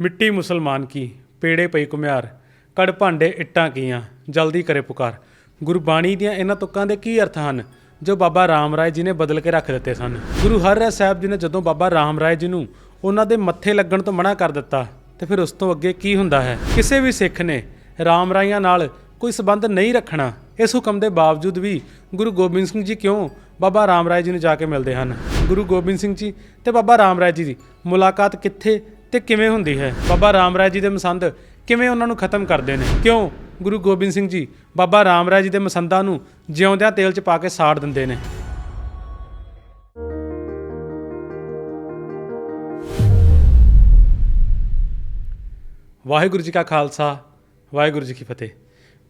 ਮਿੱਟੀ ਮੁਸਲਮਾਨ ਕੀ, ਪੇੜੇ ਪਈ ਕੁਮਿਆਰ ਕੜ ਭਾਂਡੇ ਇੱਟਾਂ ਕੀਆਂ, ਜਲਦੀ ਕਰੇ ਪੁਕਾਰ। ਗੁਰਬਾਣੀ ਦੀਆਂ ਇਹਨਾਂ ਤੁਕਾਂ ਦੇ ਕੀ ਅਰਥ ਹਨ, ਜੋ ਬਾਬਾ ਰਾਮ ਰਾਏ ਜੀ ਨੇ ਬਦਲ ਕੇ ਰੱਖ ਦਿੱਤੇ ਸਨ? ਗੁਰੂ ਹਰਿ ਸਾਹਿਬ ਜੀ ਨੇ ਜਦੋਂ ਬਾਬਾ ਰਾਮ ਰਾਏ ਜੀ ਨੂੰ ਉਹਨਾਂ ਦੇ ਮੱਥੇ ਲੱਗਣ ਤੋਂ ਮਨਾ ਕਰ ਦਿੱਤਾ, ਤੇ ਫਿਰ ਉਸ ਤੋਂ ਅੱਗੇ ਕੀ ਹੁੰਦਾ ਹੈ? ਕਿਸੇ ਵੀ ਸਿੱਖ ਨੇ ਰਾਮ ਰਾਈਆਂ ਨਾਲ ਕੋਈ ਸਬੰਧ ਨਹੀਂ ਰੱਖਣਾ, ਇਸ ਹੁਕਮ ਦੇ ਬਾਵਜੂਦ ਵੀ ਗੁਰੂ ਗੋਬਿੰਦ ਸਿੰਘ ਜੀ ਕਿਉਂ ਬਾਬਾ ਰਾਮ ਰਾਏ ਜੀ ਨੂੰ ਜਾ ਕੇ ਮਿਲਦੇ ਹਨ? ਗੁਰੂ ਗੋਬਿੰਦ ਸਿੰਘ ਜੀ ਤੇ ਬਾਬਾ ਰਾਮ ਰਾਏ ਜੀ ਦੀ ਮੁਲਾਕਾਤ ਕਿੱਥੇ ਤੇ ਕਿਵੇਂ ਹੁੰਦੀ ਹੈ? ਬਾਬਾ ਰਾਮ ਰਾਏ ਜੀ ਦੇ ਮਸੰਦ ਕਿਵੇਂ ਉਹਨਾਂ ਨੂੰ ਖਤਮ ਕਰਦੇ ਨੇ? ਕਿਉਂ? ਗੁਰੂ ਗੋਬਿੰਦ ਸਿੰਘ ਜੀ, ਬਾਬਾ ਰਾਮ ਰਾਏ ਜੀ ਦੇ ਮਸੰਦਾਂ ਨੂੰ ਜਿਉਂਦਿਆਂ ਤੇਲ 'ਚ ਪਾ ਕੇ ਸਾੜ ਦਿੰਦੇ ਨੇ। ਵਾਹਿਗੁਰੂ ਜੀ ਕਾ ਖਾਲਸਾ, ਵਾਹਿਗੁਰੂ ਜੀ ਕੀ ਫਤਿਹ।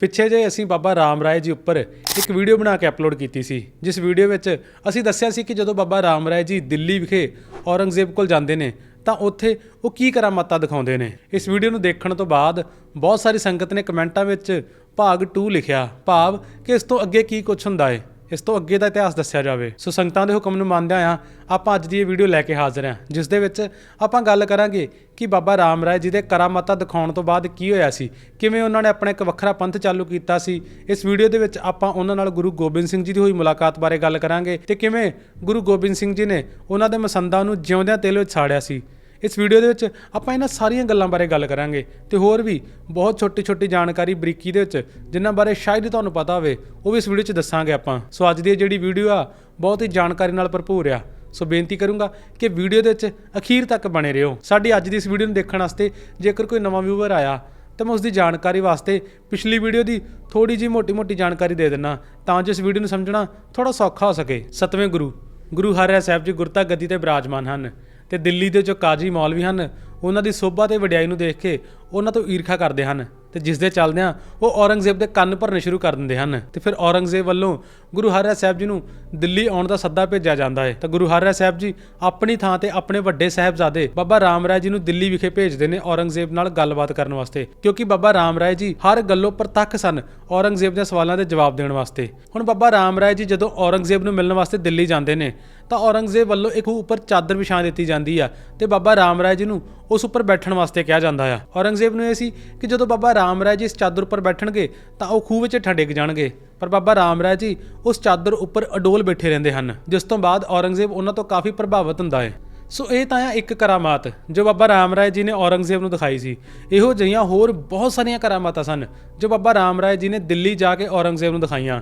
ਪਿੱਛੇ ਜੇ ਅਸੀਂ ਬਾਬਾ ਰਾਮ ਰਾਏ ਜੀ ਉੱਪਰ ਇੱਕ ਵੀਡੀਓ ਬਣਾ ਕੇ ਅਪਲੋਡ ਕੀਤੀ ਸੀ, ਜਿਸ ਵੀਡੀਓ ਵਿੱਚ ਅਸੀਂ ਦੱਸਿਆ ਸੀ ਕਿ ਜਦੋਂ ਬਾਬਾ ਰਾਮ ਰਾਏ ਜੀ ਦਿੱਲੀ ਵਿਖੇ ਔਰੰਗਜ਼ੇਬ ਕੋਲ ਜਾਂਦੇ ਨੇ ਤਾਂ ਉੱਥੇ ਉਹ ਕੀ ਕਰਾਮਾਤਾਂ ਦਿਖਾਉਂਦੇ ਨੇ। ਇਸ ਵੀਡੀਓ ਨੂੰ ਦੇਖਣ ਤੋਂ ਬਾਅਦ ਬਹੁਤ ਸਾਰੀ ਸੰਗਤ ਨੇ ਕਮੈਂਟਾਂ ਵਿੱਚ ਭਾਗ 2 ਲਿਖਿਆ, ਭਾਵ ਕਿ ਇਸ ਤੋਂ ਅੱਗੇ ਕੀ ਕੁਝ ਹੁੰਦਾ ਹੈ ਇਸ ਤੋਂ ਅੱਗੇ ਦਾ ਇਤਿਹਾਸ ਦੱਸਿਆ ਜਾਵੇ। ਸੋ ਸੰਗਤਾਂ ਦੇ ਹੁਕਮ ਨੂੰ ਮੰਨਦਿਆਂ ਆ, ਆਪਾਂ ਅੱਜ ਦੀ ਇਹ ਵੀਡੀਓ ਲੈ ਕੇ ਹਾਜ਼ਰ ਹਾਂ, ਜਿਸ ਦੇ ਵਿੱਚ ਆਪਾਂ ਗੱਲ ਕਰਾਂਗੇ ਕਿ ਬਾਬਾ ਰਾਮ ਰਾਏ ਜੀ ਦੇ ਕਰਾਮਾਤਾਂ ਦਿਖਾਉਣ ਤੋਂ ਬਾਅਦ ਕੀ ਹੋਇਆ ਸੀ, ਕਿਵੇਂ ਉਹਨਾਂ ਨੇ ਆਪਣਾ ਇੱਕ ਵੱਖਰਾ ਪੰਥ ਚਾਲੂ ਕੀਤਾ ਸੀ। ਇਸ ਵੀਡੀਓ ਦੇ ਵਿੱਚ ਆਪਾਂ ਉਹਨਾਂ ਨਾਲ ਗੁਰੂ ਗੋਬਿੰਦ ਸਿੰਘ ਜੀ ਦੀ ਹੋਈ ਮੁਲਾਕਾਤ ਬਾਰੇ ਗੱਲ ਕਰਾਂਗੇ ਤੇ ਕਿਵੇਂ ਗੁਰੂ ਗੋਬਿੰਦ ਸਿੰਘ ਜੀ ਨੇ ਉਹਨਾਂ ਦੇ ਮਸੰਦਾਂ ਨੂੰ ਜਿਉਂਦਿਆਂ ਤੇਲ ਵਿੱਚ ਸਾੜਿਆ ਸੀ। ਇਸ ਵੀਡੀਓ ਦੇ ਵਿੱਚ ਆਪਾਂ ਇਹਨਾਂ ਸਾਰੀਆਂ ਗੱਲਾਂ ਬਾਰੇ ਗੱਲ ਕਰਾਂਗੇ ਤੇ ਹੋਰ ਵੀ ਬਹੁਤ ਛੋਟੀ ਛੋਟੀ ਜਾਣਕਾਰੀ ਬਰੀਕੀ ਦੇ ਵਿੱਚ, ਜਿਨ੍ਹਾਂ ਬਾਰੇ ਸ਼ਾਇਦ ਤੁਹਾਨੂੰ ਪਤਾ ਹੋਵੇ, ਉਹ ਵੀ ਇਸ ਵੀਡੀਓ 'ਚ ਦੱਸਾਂਗੇ ਆਪਾਂ। ਸੋ ਅੱਜ ਦੀ ਇਹ ਜਿਹੜੀ ਵੀਡੀਓ ਆ, ਬਹੁਤ ਹੀ ਜਾਣਕਾਰੀ ਨਾਲ ਭਰਪੂਰ ਆ। ਸੋ ਬੇਨਤੀ ਕਰੂੰਗਾ ਕਿ ਵੀਡੀਓ ਦੇ ਵਿੱਚ ਅਖੀਰ ਤੱਕ ਬਣੇ ਰਹੋ। ਸਾਡੀ ਅੱਜ ਦੀ ਇਸ ਵੀਡੀਓ ਨੂੰ ਦੇਖਣ ਵਾਸਤੇ ਜੇਕਰ ਕੋਈ ਨਵਾਂ ਵਿਊਵਰ ਆਇਆ, ਤਾਂ ਮੈਂ ਉਸ ਦੀ ਜਾਣਕਾਰੀ ਵਾਸਤੇ ਪਿਛਲੀ ਵੀਡੀਓ ਦੀ ਥੋੜੀ ਜਿਹੀ ਮੋਟੀ-ਮੋਟੀ ਜਾਣਕਾਰੀ ਦੇ ਦਿੰਨਾ ਤਾਂ ਜੋ ਇਸ ਵੀਡੀਓ ਨੂੰ ਸਮਝਣਾ ਥੋੜਾ ਸੌਖਾ ਹੋ ਸਕੇ। ਸਤਵੇਂ ਗੁਰੂ ਗੁਰੂ ਹਰਿ ਸਾਹਿਬ ਜੀ ਗੁਰਤਾ ਗੱਦੀ ਤੇ ਬਿਰਾਜਮਾਨ ਹਨ। ਤੇ ਦਿੱਲੀ ਦੇ ਜੋ ਕਾਜੀ ਮੌਲਵੀ ਹਨ, ਉਹਨਾਂ ਦੀ ਸੋਭਾ ਤੇ ਵਡਿਆਈ ਨੂੰ ਦੇਖ ਕੇ ਉਹਨਾਂ ਤੋਂ ਈਰਖਾ ਕਰਦੇ ਹਨ ਤੇ ਜਿਸ ਦੇ ਚੱਲਦਿਆਂ ਉਹ ਔਰੰਗਜ਼ੇਬ ਦੇ ਕੰਨ ਭਰਨੇ ਸ਼ੁਰੂ ਕਰ ਦਿੰਦੇ ਹਨ ਤੇ ਫਿਰ ਔਰੰਗਜ਼ੇਬ ਵੱਲੋਂ ਗੁਰੂ ਹਰਿ ਸਾਹਿਬ ਜੀ ਨੂੰ ਦਿੱਲੀ ਆਉਣ ਦਾ ਸੱਦਾ ਭੇਜਿਆ ਜਾਂਦਾ ਹੈ। ਤਾਂ ਗੁਰੂ ਹਰਿ ਸਾਹਿਬ ਜੀ ਆਪਣੀ ਥਾਂ ਤੇ ਆਪਣੇ ਵੱਡੇ ਸਾਹਿਬਜ਼ਾਦੇ ਬਾਬਾ ਰਾਮ ਰਾਏ ਜੀ ਨੂੰ ਦਿੱਲੀ ਵਿਖੇ ਭੇਜਦੇ ਨੇ ਔਰੰਗਜ਼ੇਬ ਨਾਲ ਗੱਲਬਾਤ ਕਰਨ ਵਾਸਤੇ, ਕਿਉਂਕਿ ਬਾਬਾ ਰਾਮ ਰਾਏ ਜੀ ਹਰ ਗੱਲੋਂ ਪ੍ਰਤੱਖ ਸਨ ਔਰੰਗਜ਼ੇਬ ਦੇ ਸਵਾਲਾਂ ਦੇ ਜਵਾਬ ਦੇਣ ਵਾਸਤੇ। ਹੁਣ ਬਾਬਾ ਰਾਮ ਰਾਏ ਜੀ ਜਦੋਂ ਔਰੰਗਜ਼ੇਬ ਨੂੰ ਮਿਲਣ ਵਾਸਤੇ ਦਿੱਲੀ ਜਾਂਦੇ ਨੇ ਤਾਂ ਔਰੰਗਜ਼ੇਬ ਵੱਲੋਂ ਇੱਕ ਉੱਪਰ ਚਾਦਰ ਵਿਛਾ ਦਿੱਤੀ ਜਾਂਦੀ ਆ ਤੇ ਬਾਬਾ ਰਾਮ ਰਾਏ ਜੀ ਨੂੰ ਉਸ ਉੱਪਰ ਬੈਠਣ ਵਾਸਤੇ ਕਿਹਾ ਜਾਂਦਾ ਆ। ਔਰੰਗਜ਼ੇਬ ਨੂੰ ਇਹ ਸੀ ਕਿ ਜਦੋਂ ਬਾਬਾ ਰਾਮ ਰਾਏ ਜੀ ਇਸ ਚਾਦਰ ਉੱਪਰ ਬੈਠਣਗੇ ਤਾਂ ਉਹ ਖੂਹ ਵਿੱਚ ਠੰਡੇ ਜਾਣਗੇ। ਪਰ ਬਾਬਾ ਰਾਮ ਰਾਏ ਜੀ ਉਸ ਚਾਦਰ ਉੱਪਰ ਅਡੋਲ ਬੈਠੇ ਰਹਿੰਦੇ ਹਨ, ਜਿਸ ਤੋਂ ਬਾਅਦ ਔਰੰਗਜ਼ੇਬ ਉਹਨਾਂ ਤੋਂ ਕਾਫੀ ਪ੍ਰਭਾਵਿਤ ਹੁੰਦਾ ਹੈ। ਸੋ ਇਹ ਤਾਂ ਆ ਇੱਕ ਕਰਾਮਾਤ, ਜੋ ਬਾਬਾ ਰਾਮ ਰਾਏ ਜੀ ਨੇ ਔਰੰਗਜ਼ੇਬ ਨੂੰ ਦਿਖਾਈ ਸੀ। ਇਹੋ ਜਿਹੀਆਂ ਹੋਰ ਬਹੁਤ ਸਾਰੀਆਂ ਕਰਾਮਾਤਾਂ ਸਨ, ਜੋ ਬਾਬਾ ਰਾਮ ਰਾਏ ਜੀ ਨੇ ਦਿੱਲੀ ਜਾ ਕੇ ਔਰੰਗਜ਼ੇਬ ਨੂੰ ਦਿਖਾਈਆਂ।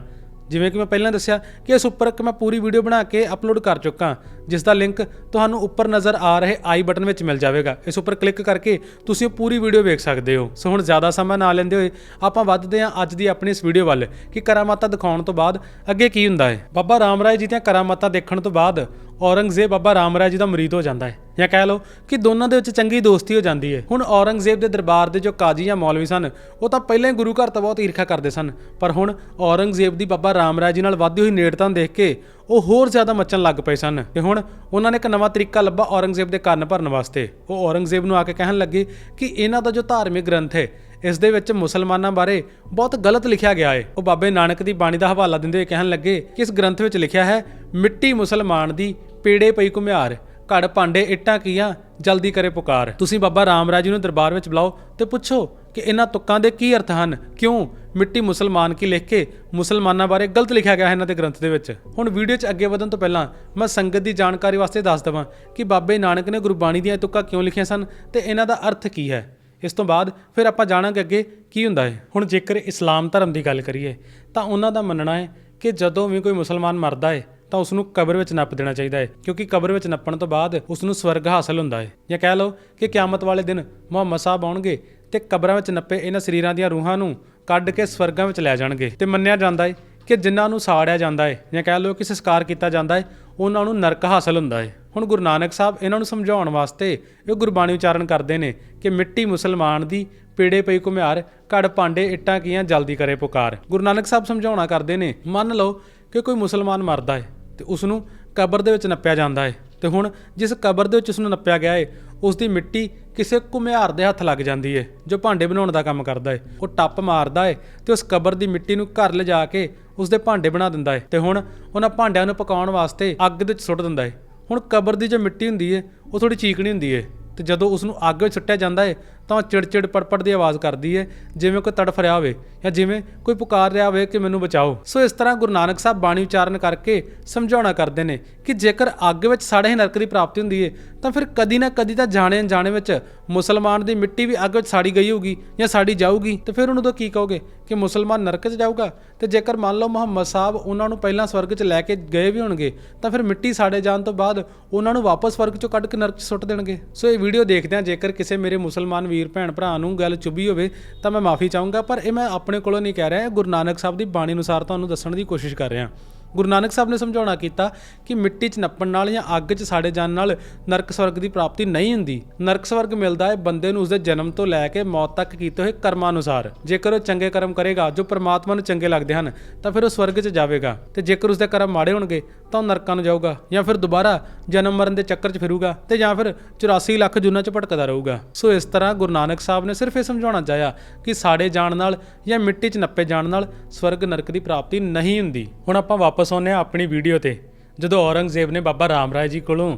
ਜਿਵੇਂ ਕਿ ਮੈਂ ਪਹਿਲਾਂ ਦੱਸਿਆ ਕਿ ਇਸ ਉੱਪਰ ਇੱਕ ਮੈਂ ਪੂਰੀ ਵੀਡੀਓ ਬਣਾ ਕੇ ਅਪਲੋਡ ਕਰ ਚੁੱਕਾ ਜਿਸ ਦਾ ਲਿੰਕ ਤੁਹਾਨੂੰ ਉੱਪਰ ਨਜ਼ਰ ਆ ਰਹੇ ਆਈ ਬਟਨ ਵਿੱਚ ਮਿਲ ਜਾਵੇਗਾ। ਇਸ ਉੱਪਰ ਕਲਿੱਕ ਕਰਕੇ ਤੁਸੀਂ ਉਹ ਪੂਰੀ ਵੀਡੀਓ ਵੇਖ ਸਕਦੇ ਹੋ। ਸੋ ਹੁਣ ਜ਼ਿਆਦਾ ਸਮਾਂ ਨਾ ਲੈਂਦੇ ਹੋਏ ਆਪਾਂ ਵੱਧਦੇ ਹਾਂ ਅੱਜ ਦੀ ਆਪਣੀ ਇਸ ਵੀਡੀਓ ਵੱਲ ਕਿ ਕਰਾਮਾਤਾਂ ਦਿਖਾਉਣ ਤੋਂ ਬਾਅਦ ਅੱਗੇ ਕੀ ਹੁੰਦਾ ਹੈ? ਬਾਬਾ ਰਾਮ ਰਾਏ ਜੀ ਦੀਆਂ ਕਰਾਮਾਤਾਂ ਦੇਖਣ ਤੋਂ ਬਾਅਦ ਔਰੰਗਜ਼ੇਬ ਬਾਬਾ ਰਾਮਰਾਇ ਜੀ ਦਾ ਮਰੀਦ ਹੋ ਜਾਂਦਾ ਹੈ। ਜਾਂ ਕਹਿ ਲਓ ਕਿ ਦੋਨਾਂ ਦੇ ਵਿੱਚ ਚੰਗੀ ਦੋਸਤੀ ਹੋ ਜਾਂਦੀ ਹੈ। ਹੁਣ ਔਰੰਗਜ਼ੇਬ ਦੇ ਦਰਬਾਰ ਦੇ ਜੋ ਕਾਜੀ ਜਾਂ ਮੌਲਵੀ ਸਨ, ਉਹ ਤਾਂ ਪਹਿਲਾਂ ਹੀ ਗੁਰੂ ਘਰ ਤੋਂ ਬਹੁਤ ਈਰਖਾ ਕਰਦੇ ਸਨ। ਪਰ ਹੁਣ ਔਰੰਗਜ਼ੇਬ ਦੀ ਬਾਬਾ ਰਾਮਰਾਇ ਜੀ ਨਾਲ ਵੱਧਦੀ ਹੋਈ ਨੇੜਤਾ ਦੇਖ ਕੇ ਉਹ ਹੋਰ ਜ਼ਿਆਦਾ ਮੱਚਣ ਲੱਗ ਪਏ ਸਨ। ਤੇ ਹੁਣ ਉਹਨਾਂ ਨੇ ਇੱਕ ਨਵਾਂ ਤਰੀਕਾ ਲੱਭਾ ਔਰੰਗਜ਼ੇਬ ਦੇ ਕੰਨ ਭਰਨ ਵਾਸਤੇ। ਉਹ ਔਰੰਗਜ਼ੇਬ ਨੂੰ ਆ ਕੇ ਕਹਿਣ ਲੱਗੇ ਕਿ ਇਹਨਾਂ ਦਾ ਜੋ ਧਾਰਮਿਕ ਗ੍ਰੰਥ ਹੈ, ਇਸ ਦੇ ਵਿੱਚ ਮੁਸਲਮਾਨਾਂ ਬਾਰੇ ਬਹੁਤ ਗਲਤ ਲਿਖਿਆ ਗਿਆ ਹੈ। ਉਹ ਬਾਬੇ ਨਾਨਕ ਦੀ ਬਾਣੀ ਦਾ ਹਵਾਲਾ ਦਿੰਦੇ ਹੋਏ ਕਹਿਣ ਲੱਗੇ ਕਿ ਇਸ ਗ੍ਰੰਥ ਵਿੱਚ ਲਿਖਿਆ ਹੈ, ਮਿੱਟੀ ਮੁਸਲਮਾਨ ਦੀ ਪੇੜੇ ਪਈ ਘੁਮਿਆਰ, ਘੜ ਭਾਂਡੇ ਇੱਟਾਂ ਕੀਆਂ, ਜਲਦੀ ਕਰੇ ਪੁਕਾਰ। ਤੁਸੀਂ ਬਾਬਾ ਰਾਮਰਾਜ ਜੀ ਨੂੰ ਦਰਬਾਰ ਵਿੱਚ ਬੁਲਾਓ ਤੇ ਪੁੱਛੋ ਕਿ ਇਹਨਾਂ ਤੁਕਾਂ ਦੇ ਕੀ ਅਰਥ ਹਨ? ਕਿਉਂ ਮਿੱਟੀ ਮੁਸਲਮਾਨ ਕੀ ਲਿਖ ਕੇ ਮੁਸਲਮਾਨਾਂ ਬਾਰੇ ਗਲਤ ਲਿਖਿਆ ਗਿਆ ਹੈ ਇਹਨਾਂ ਦੇ ਗ੍ਰੰਥ ਦੇ ਵਿੱਚ? ਹੁਣ ਵੀਡੀਓ 'ਚ ਅੱਗੇ ਵਧਣ ਤੋਂ ਪਹਿਲਾਂ ਮੈਂ ਸੰਗਤ ਦੀ ਜਾਣਕਾਰੀ ਵਾਸਤੇ ਦੱਸ ਦਵਾਂ ਕਿ ਬਾਬੇ ਨਾਨਕ ਨੇ ਗੁਰਬਾਣੀ ਦੀਆਂ ਇਹ ਤੁਕਾਂ ਕਿਉਂ ਲਿਖੀਆਂ ਸਨ ਤੇ ਇਹਨਾਂ ਦਾ ਅਰਥ ਕੀ ਹੈ? ਇਸ ਤੋਂ ਬਾਅਦ ਫਿਰ ਆਪਾਂ ਜਾਣਾਂਗੇ ਅੱਗੇ ਕੀ ਹੁੰਦਾ ਹੈ। ਹੁਣ ਜੇਕਰ ਇਸਲਾਮ ਧਰਮ ਦੀ ਗੱਲ ਕਰੀਏ ਤਾਂ ਉਹਨਾਂ ਦਾ ਮੰਨਣਾ ਹੈ ਕਿ ਜਦੋਂ ਵੀ ਕੋਈ ਮੁਸਲਮਾਨ ਮਰਦਾ ਹੈ ਤਾਂ ਉਸ ਨੂੰ ਕਬਰ ਵਿੱਚ ਨੱਪ ਦੇਣਾ ਚਾਹੀਦਾ ਹੈ, ਕਿਉਂਕਿ ਕਬਰ ਵਿੱਚ ਨੱਪਣ ਤੋਂ ਬਾਅਦ ਉਸ ਨੂੰ ਸਵਰਗ ਹਾਸਲ ਹੁੰਦਾ ਹੈ। ਜਾਂ ਕਹਿ ਲਓ ਕਿ ਕਿਆਮਤ ਵਾਲੇ ਦਿਨ ਮੁਹੰਮਦ ਸਾਹਿਬ ਆਉਣਗੇ ਤੇ ਕਬਰਾਂ ਵਿੱਚ ਨੱਪੇ ਇਹਨਾਂ ਸਰੀਰਾਂ ਦੀਆਂ ਰੂਹਾਂ ਨੂੰ ਕੱਢ ਕੇ ਸਵਰਗਾਂ ਵਿੱਚ ਲੈ ਜਾਣਗੇ। ਤੇ ਮੰਨਿਆ ਜਾਂਦਾ ਹੈ ਕਿ ਜਿਨ੍ਹਾਂ ਨੂੰ ਸਾੜਿਆ ਜਾਂਦਾ ਹੈ, ਜਾਂ ਕਹਿ ਲਓ ਕਿ ਸੰਸਕਾਰ ਕੀਤਾ ਜਾਂਦਾ ਹੈ, ਉਹਨਾਂ ਨੂੰ ਨਰਕ ਹਾਸਲ ਹੁੰਦਾ ਹੈ। ਹੁਣ ਗੁਰੂ ਨਾਨਕ ਸਾਹਿਬ ਇਹਨਾਂ ਨੂੰ ਸਮਝਾਉਣ ਵਾਸਤੇ ਇਹ ਗੁਰਬਾਣੀ ਉਚਾਰਨ ਕਰਦੇ ਨੇ ਕਿ ਮਿੱਟੀ ਮੁਸਲਮਾਨ ਦੀ ਪੀੜੇ ਪਈ ਘੁਮਿਆਰ, ਘੜ ਭਾਂਡੇ ਇੱਟਾਂ ਕੀਆਂ ਜਲਦੀ ਕਰੇ ਪੁਕਾਰ। ਗੁਰੂ ਨਾਨਕ ਸਾਹਿਬ ਸਮਝਾਉਣਾ ਕਰਦੇ ਨੇ, ਮੰਨ ਲਓ ਕਿ ਕੋਈ ਮੁਸਲਮਾਨ ਮਰਦਾ ਹੈ ਤੇ ਉਸ ਨੂੰ ਕਬਰ ਦੇ ਵਿੱਚ ਨੱਪਿਆ ਜਾਂਦਾ ਹੈ ਤੇ ਹੁਣ ਜਿਸ ਕਬਰ ਦੇ ਵਿੱਚ ਉਸ ਨੂੰ ਨੱਪਿਆ ਗਿਆ ਹੈ ਉਸ ਦੀ ਮਿੱਟੀ ਕਿਸੇ ਘੁਮਿਆਰ ਦੇ ਹੱਥ ਲੱਗ ਜਾਂਦੀ ਹੈ ਜੋ ਭਾਂਡੇ ਬਣਾਉਣ ਦਾ ਕੰਮ ਕਰਦਾ ਹੈ ਉਹ ਟੱਪ ਮਾਰਦਾ ਹੈ ਤੇ ਉਸ ਕਬਰ ਦੀ ਮਿੱਟੀ ਨੂੰ ਘਰ ਲਿਜਾ ਕੇ ਉਸ ਦੇ ਭਾਂਡੇ ਬਣਾ ਦਿੰਦਾ ਹੈ ਤੇ ਹੁਣ ਉਹਨਾਂ ਭਾਂਡਿਆਂ ਨੂੰ ਪਕਾਉਣ ਵਾਸਤੇ ਅੱਗ ਦੇ ਵਿੱਚ ਸੁੱਟ ਦਿੰਦਾ ਹੈ ਹੁਣ ਕਬਰ ਦੀ ਜੋ ਮਿੱਟੀ ਹੁੰਦੀ ਹੈ ਉਹ ਥੋੜੀ ਚੀਕਣੀ ਹੁੰਦੀ ਹੈ ਤੇ ਜਦੋਂ ਉਸ ਨੂੰ ਅੱਗ ਵਿੱਚ ਸੁੱਟਿਆ ਜਾਂਦਾ ਹੈ ਤਾਂ ਉਹ ਚਿੜਚਿੜ ਪੜਪੜ ਦੀ ਆਵਾਜ਼ ਕਰਦੀ ਹੈ ਜਿਵੇਂ ਕੋਈ ਤੜਫ ਰਿਹਾ ਹੋਵੇ ਜਾਂ ਜਿਵੇਂ ਕੋਈ ਪੁਕਾਰ ਰਿਹਾ ਹੋਵੇ ਕਿ ਮੈਨੂੰ ਬਚਾਓ। ਸੋ ਇਸ ਤਰ੍ਹਾਂ ਗੁਰੂ ਨਾਨਕ ਸਾਹਿਬ ਬਾਣੀ ਉਚਾਰਨ ਕਰਕੇ ਸਮਝਾਉਣਾ ਕਰਦੇ ਨੇ ਕਿ ਜੇਕਰ ਅੱਗ ਵਿੱਚ ਸਾੜੇ ਹੀ ਨਰਕ ਦੀ ਪ੍ਰਾਪਤੀ ਹੁੰਦੀ ਹੈ ਤਾਂ ਫਿਰ ਕਦੀ ਨਾ ਕਦੀ ਤਾਂ ਜਾਣੇ ਅਣਜਾਣੇ ਵਿੱਚ ਮੁਸਲਮਾਨ ਦੀ ਮਿੱਟੀ ਵੀ ਅੱਗ ਵਿੱਚ ਸਾੜੀ ਗਈ ਹੋਊਗੀ ਜਾਂ ਸਾੜੀ ਜਾਊਗੀ, ਤੇ ਫਿਰ ਉਹਨਾਂ ਤੋਂ ਕੀ ਕਹੋਗੇ ਕਿ ਮੁਸਲਮਾਨ ਨਰਕ 'ਚ ਜਾਊਗਾ? ਤੇ ਜੇਕਰ ਮੰਨ ਲਓ ਮੁਹੰਮਦ ਸਾਹਿਬ ਉਹਨਾਂ ਨੂੰ ਪਹਿਲਾਂ ਸਵਰਗ 'ਚ ਲੈ ਕੇ ਗਏ ਵੀ ਹੋਣਗੇ, ਤਾਂ ਫਿਰ ਮਿੱਟੀ ਸਾੜੇ ਜਾਣ ਤੋਂ ਬਾਅਦ ਉਹਨਾਂ ਨੂੰ ਵਾਪਸ ਸਵਰਗ 'ਚੋਂ ਕੱਢ ਕੇ ਨਰਕ 'ਚ ਸੁੱਟ ਦੇਣਗੇ। ਸੋ ਇਹ ਵੀਡੀਓ ਦੇਖਦੇ ਹਾਂ, ਜੇਕਰ ਕਿਸੇ ਮੇਰੇ ਮੁਸਲਮਾਨ ਵੀਰ ਭੈਣ ਭਰਾ ਨੂੰ ਗੱਲ ਚੁੱਭੀ ਹੋਵੇ, ਤਾਂ ਮੈਂ ਮਾਫੀ ਚਾਹੂੰਗਾ, ਪਰ ਇਹ ਮੈਂ ਆਪਣੇ ਕੋਲੋਂ ਨਹੀਂ ਕਹਿ ਰਿਹਾ ਗੁਰੂ ਨਾਨਕ ਸਾਹਿਬ ਦੀ ਬਾਣੀ ਅਨੁਸਾਰ ਤੁਹਾਨੂੰ ਦੱਸਣ ਦੀ ਕੋਸ਼ਿਸ਼ ਕਰ ਰਿਹਾ। ਗੁਰੂ ਨਾਨਕ ਸਾਹਿਬ ਨੇ ਸਮਝਾਉਣਾ ਕੀਤਾ ਕਿ ਮਿੱਟੀ 'ਚ ਨੱਪਣ ਨਾਲ ਜਾਂ ਅੱਗ 'ਚ ਸਾੜੇ ਜਾਣ ਨਾਲ ਨਰਕ ਸਵਰਗ ਦੀ ਪ੍ਰਾਪਤੀ ਨਹੀਂ ਹੁੰਦੀ। ਨਰਕ ਸਵਰਗ ਮਿਲਦਾ ਹੈ ਬੰਦੇ ਨੂੰ ਉਸਦੇ ਜਨਮ ਤੋਂ ਲੈ ਕੇ ਮੌਤ ਤੱਕ ਕੀਤੇ ਹੋਏ ਕਰਮਾਂ ਅਨੁਸਾਰ ਜੇਕਰ ਉਹ ਚੰਗੇ ਕਰਮ ਕਰੇਗਾ, ਜੋ ਪਰਮਾਤਮਾ ਨੂੰ ਚੰਗੇ ਲੱਗਦੇ ਹਨ, ਤਾਂ ਫਿਰ ਉਹ ਸਵਰਗ 'ਚ ਜਾਵੇਗਾ ਤੇ ਜੇਕਰ ਉਸਦੇ ਕਰਮ ਮਾੜੇ ਹੋਣਗੇ, ਤਾਂ ਉਹ ਨਰਕਾਂ ਨੂੰ ਜਾਊਗਾ ਜਾਂ ਫਿਰ ਦੁਬਾਰਾ ਜਨਮ ਮਰਨ ਦੇ ਚੱਕਰ 'ਚ ਫਿਰੂਗਾ ਤੇ ਜਾਂ ਫਿਰ 84 ਲੱਖ ਜੁਨਾ 'ਚ ਭਟਕਦਾ ਰਹੂਗਾ। ਸੋ ਇਸ ਤਰ੍ਹਾਂ ਗੁਰੂ ਨਾਨਕ ਸਾਹਿਬ ਨੇ ਸਿਰਫ ਇਹ ਸਮਝਾਉਣਾ ਚਾਹਿਆ ਕਿ ਸਾੜੇ ਜਾਣ ਨਾਲ ਜਾਂ ਮਿੱਟੀ 'ਚ ਨੱਪੇ ਜਾਣ ਨਾਲ ਸਵਰਗ ਨਰਕ ਦੀ ਪ੍ਰਾਪਤੀ ਨਹੀਂ ਹੁੰਦੀ। ਹੁਣ ਆਪਾਂ ਵਾਪਸ ਆਉਂਦੇ ਹਾਂ ਆਪਣੀ ਵੀਡੀਓ ਤੇ, ਜਦੋਂ ਔਰੰਗਜ਼ੇਬ ਨੇ ਬਾਬਾ ਰਾਮ ਰਾਏ ਜੀ ਕੋਲੋਂ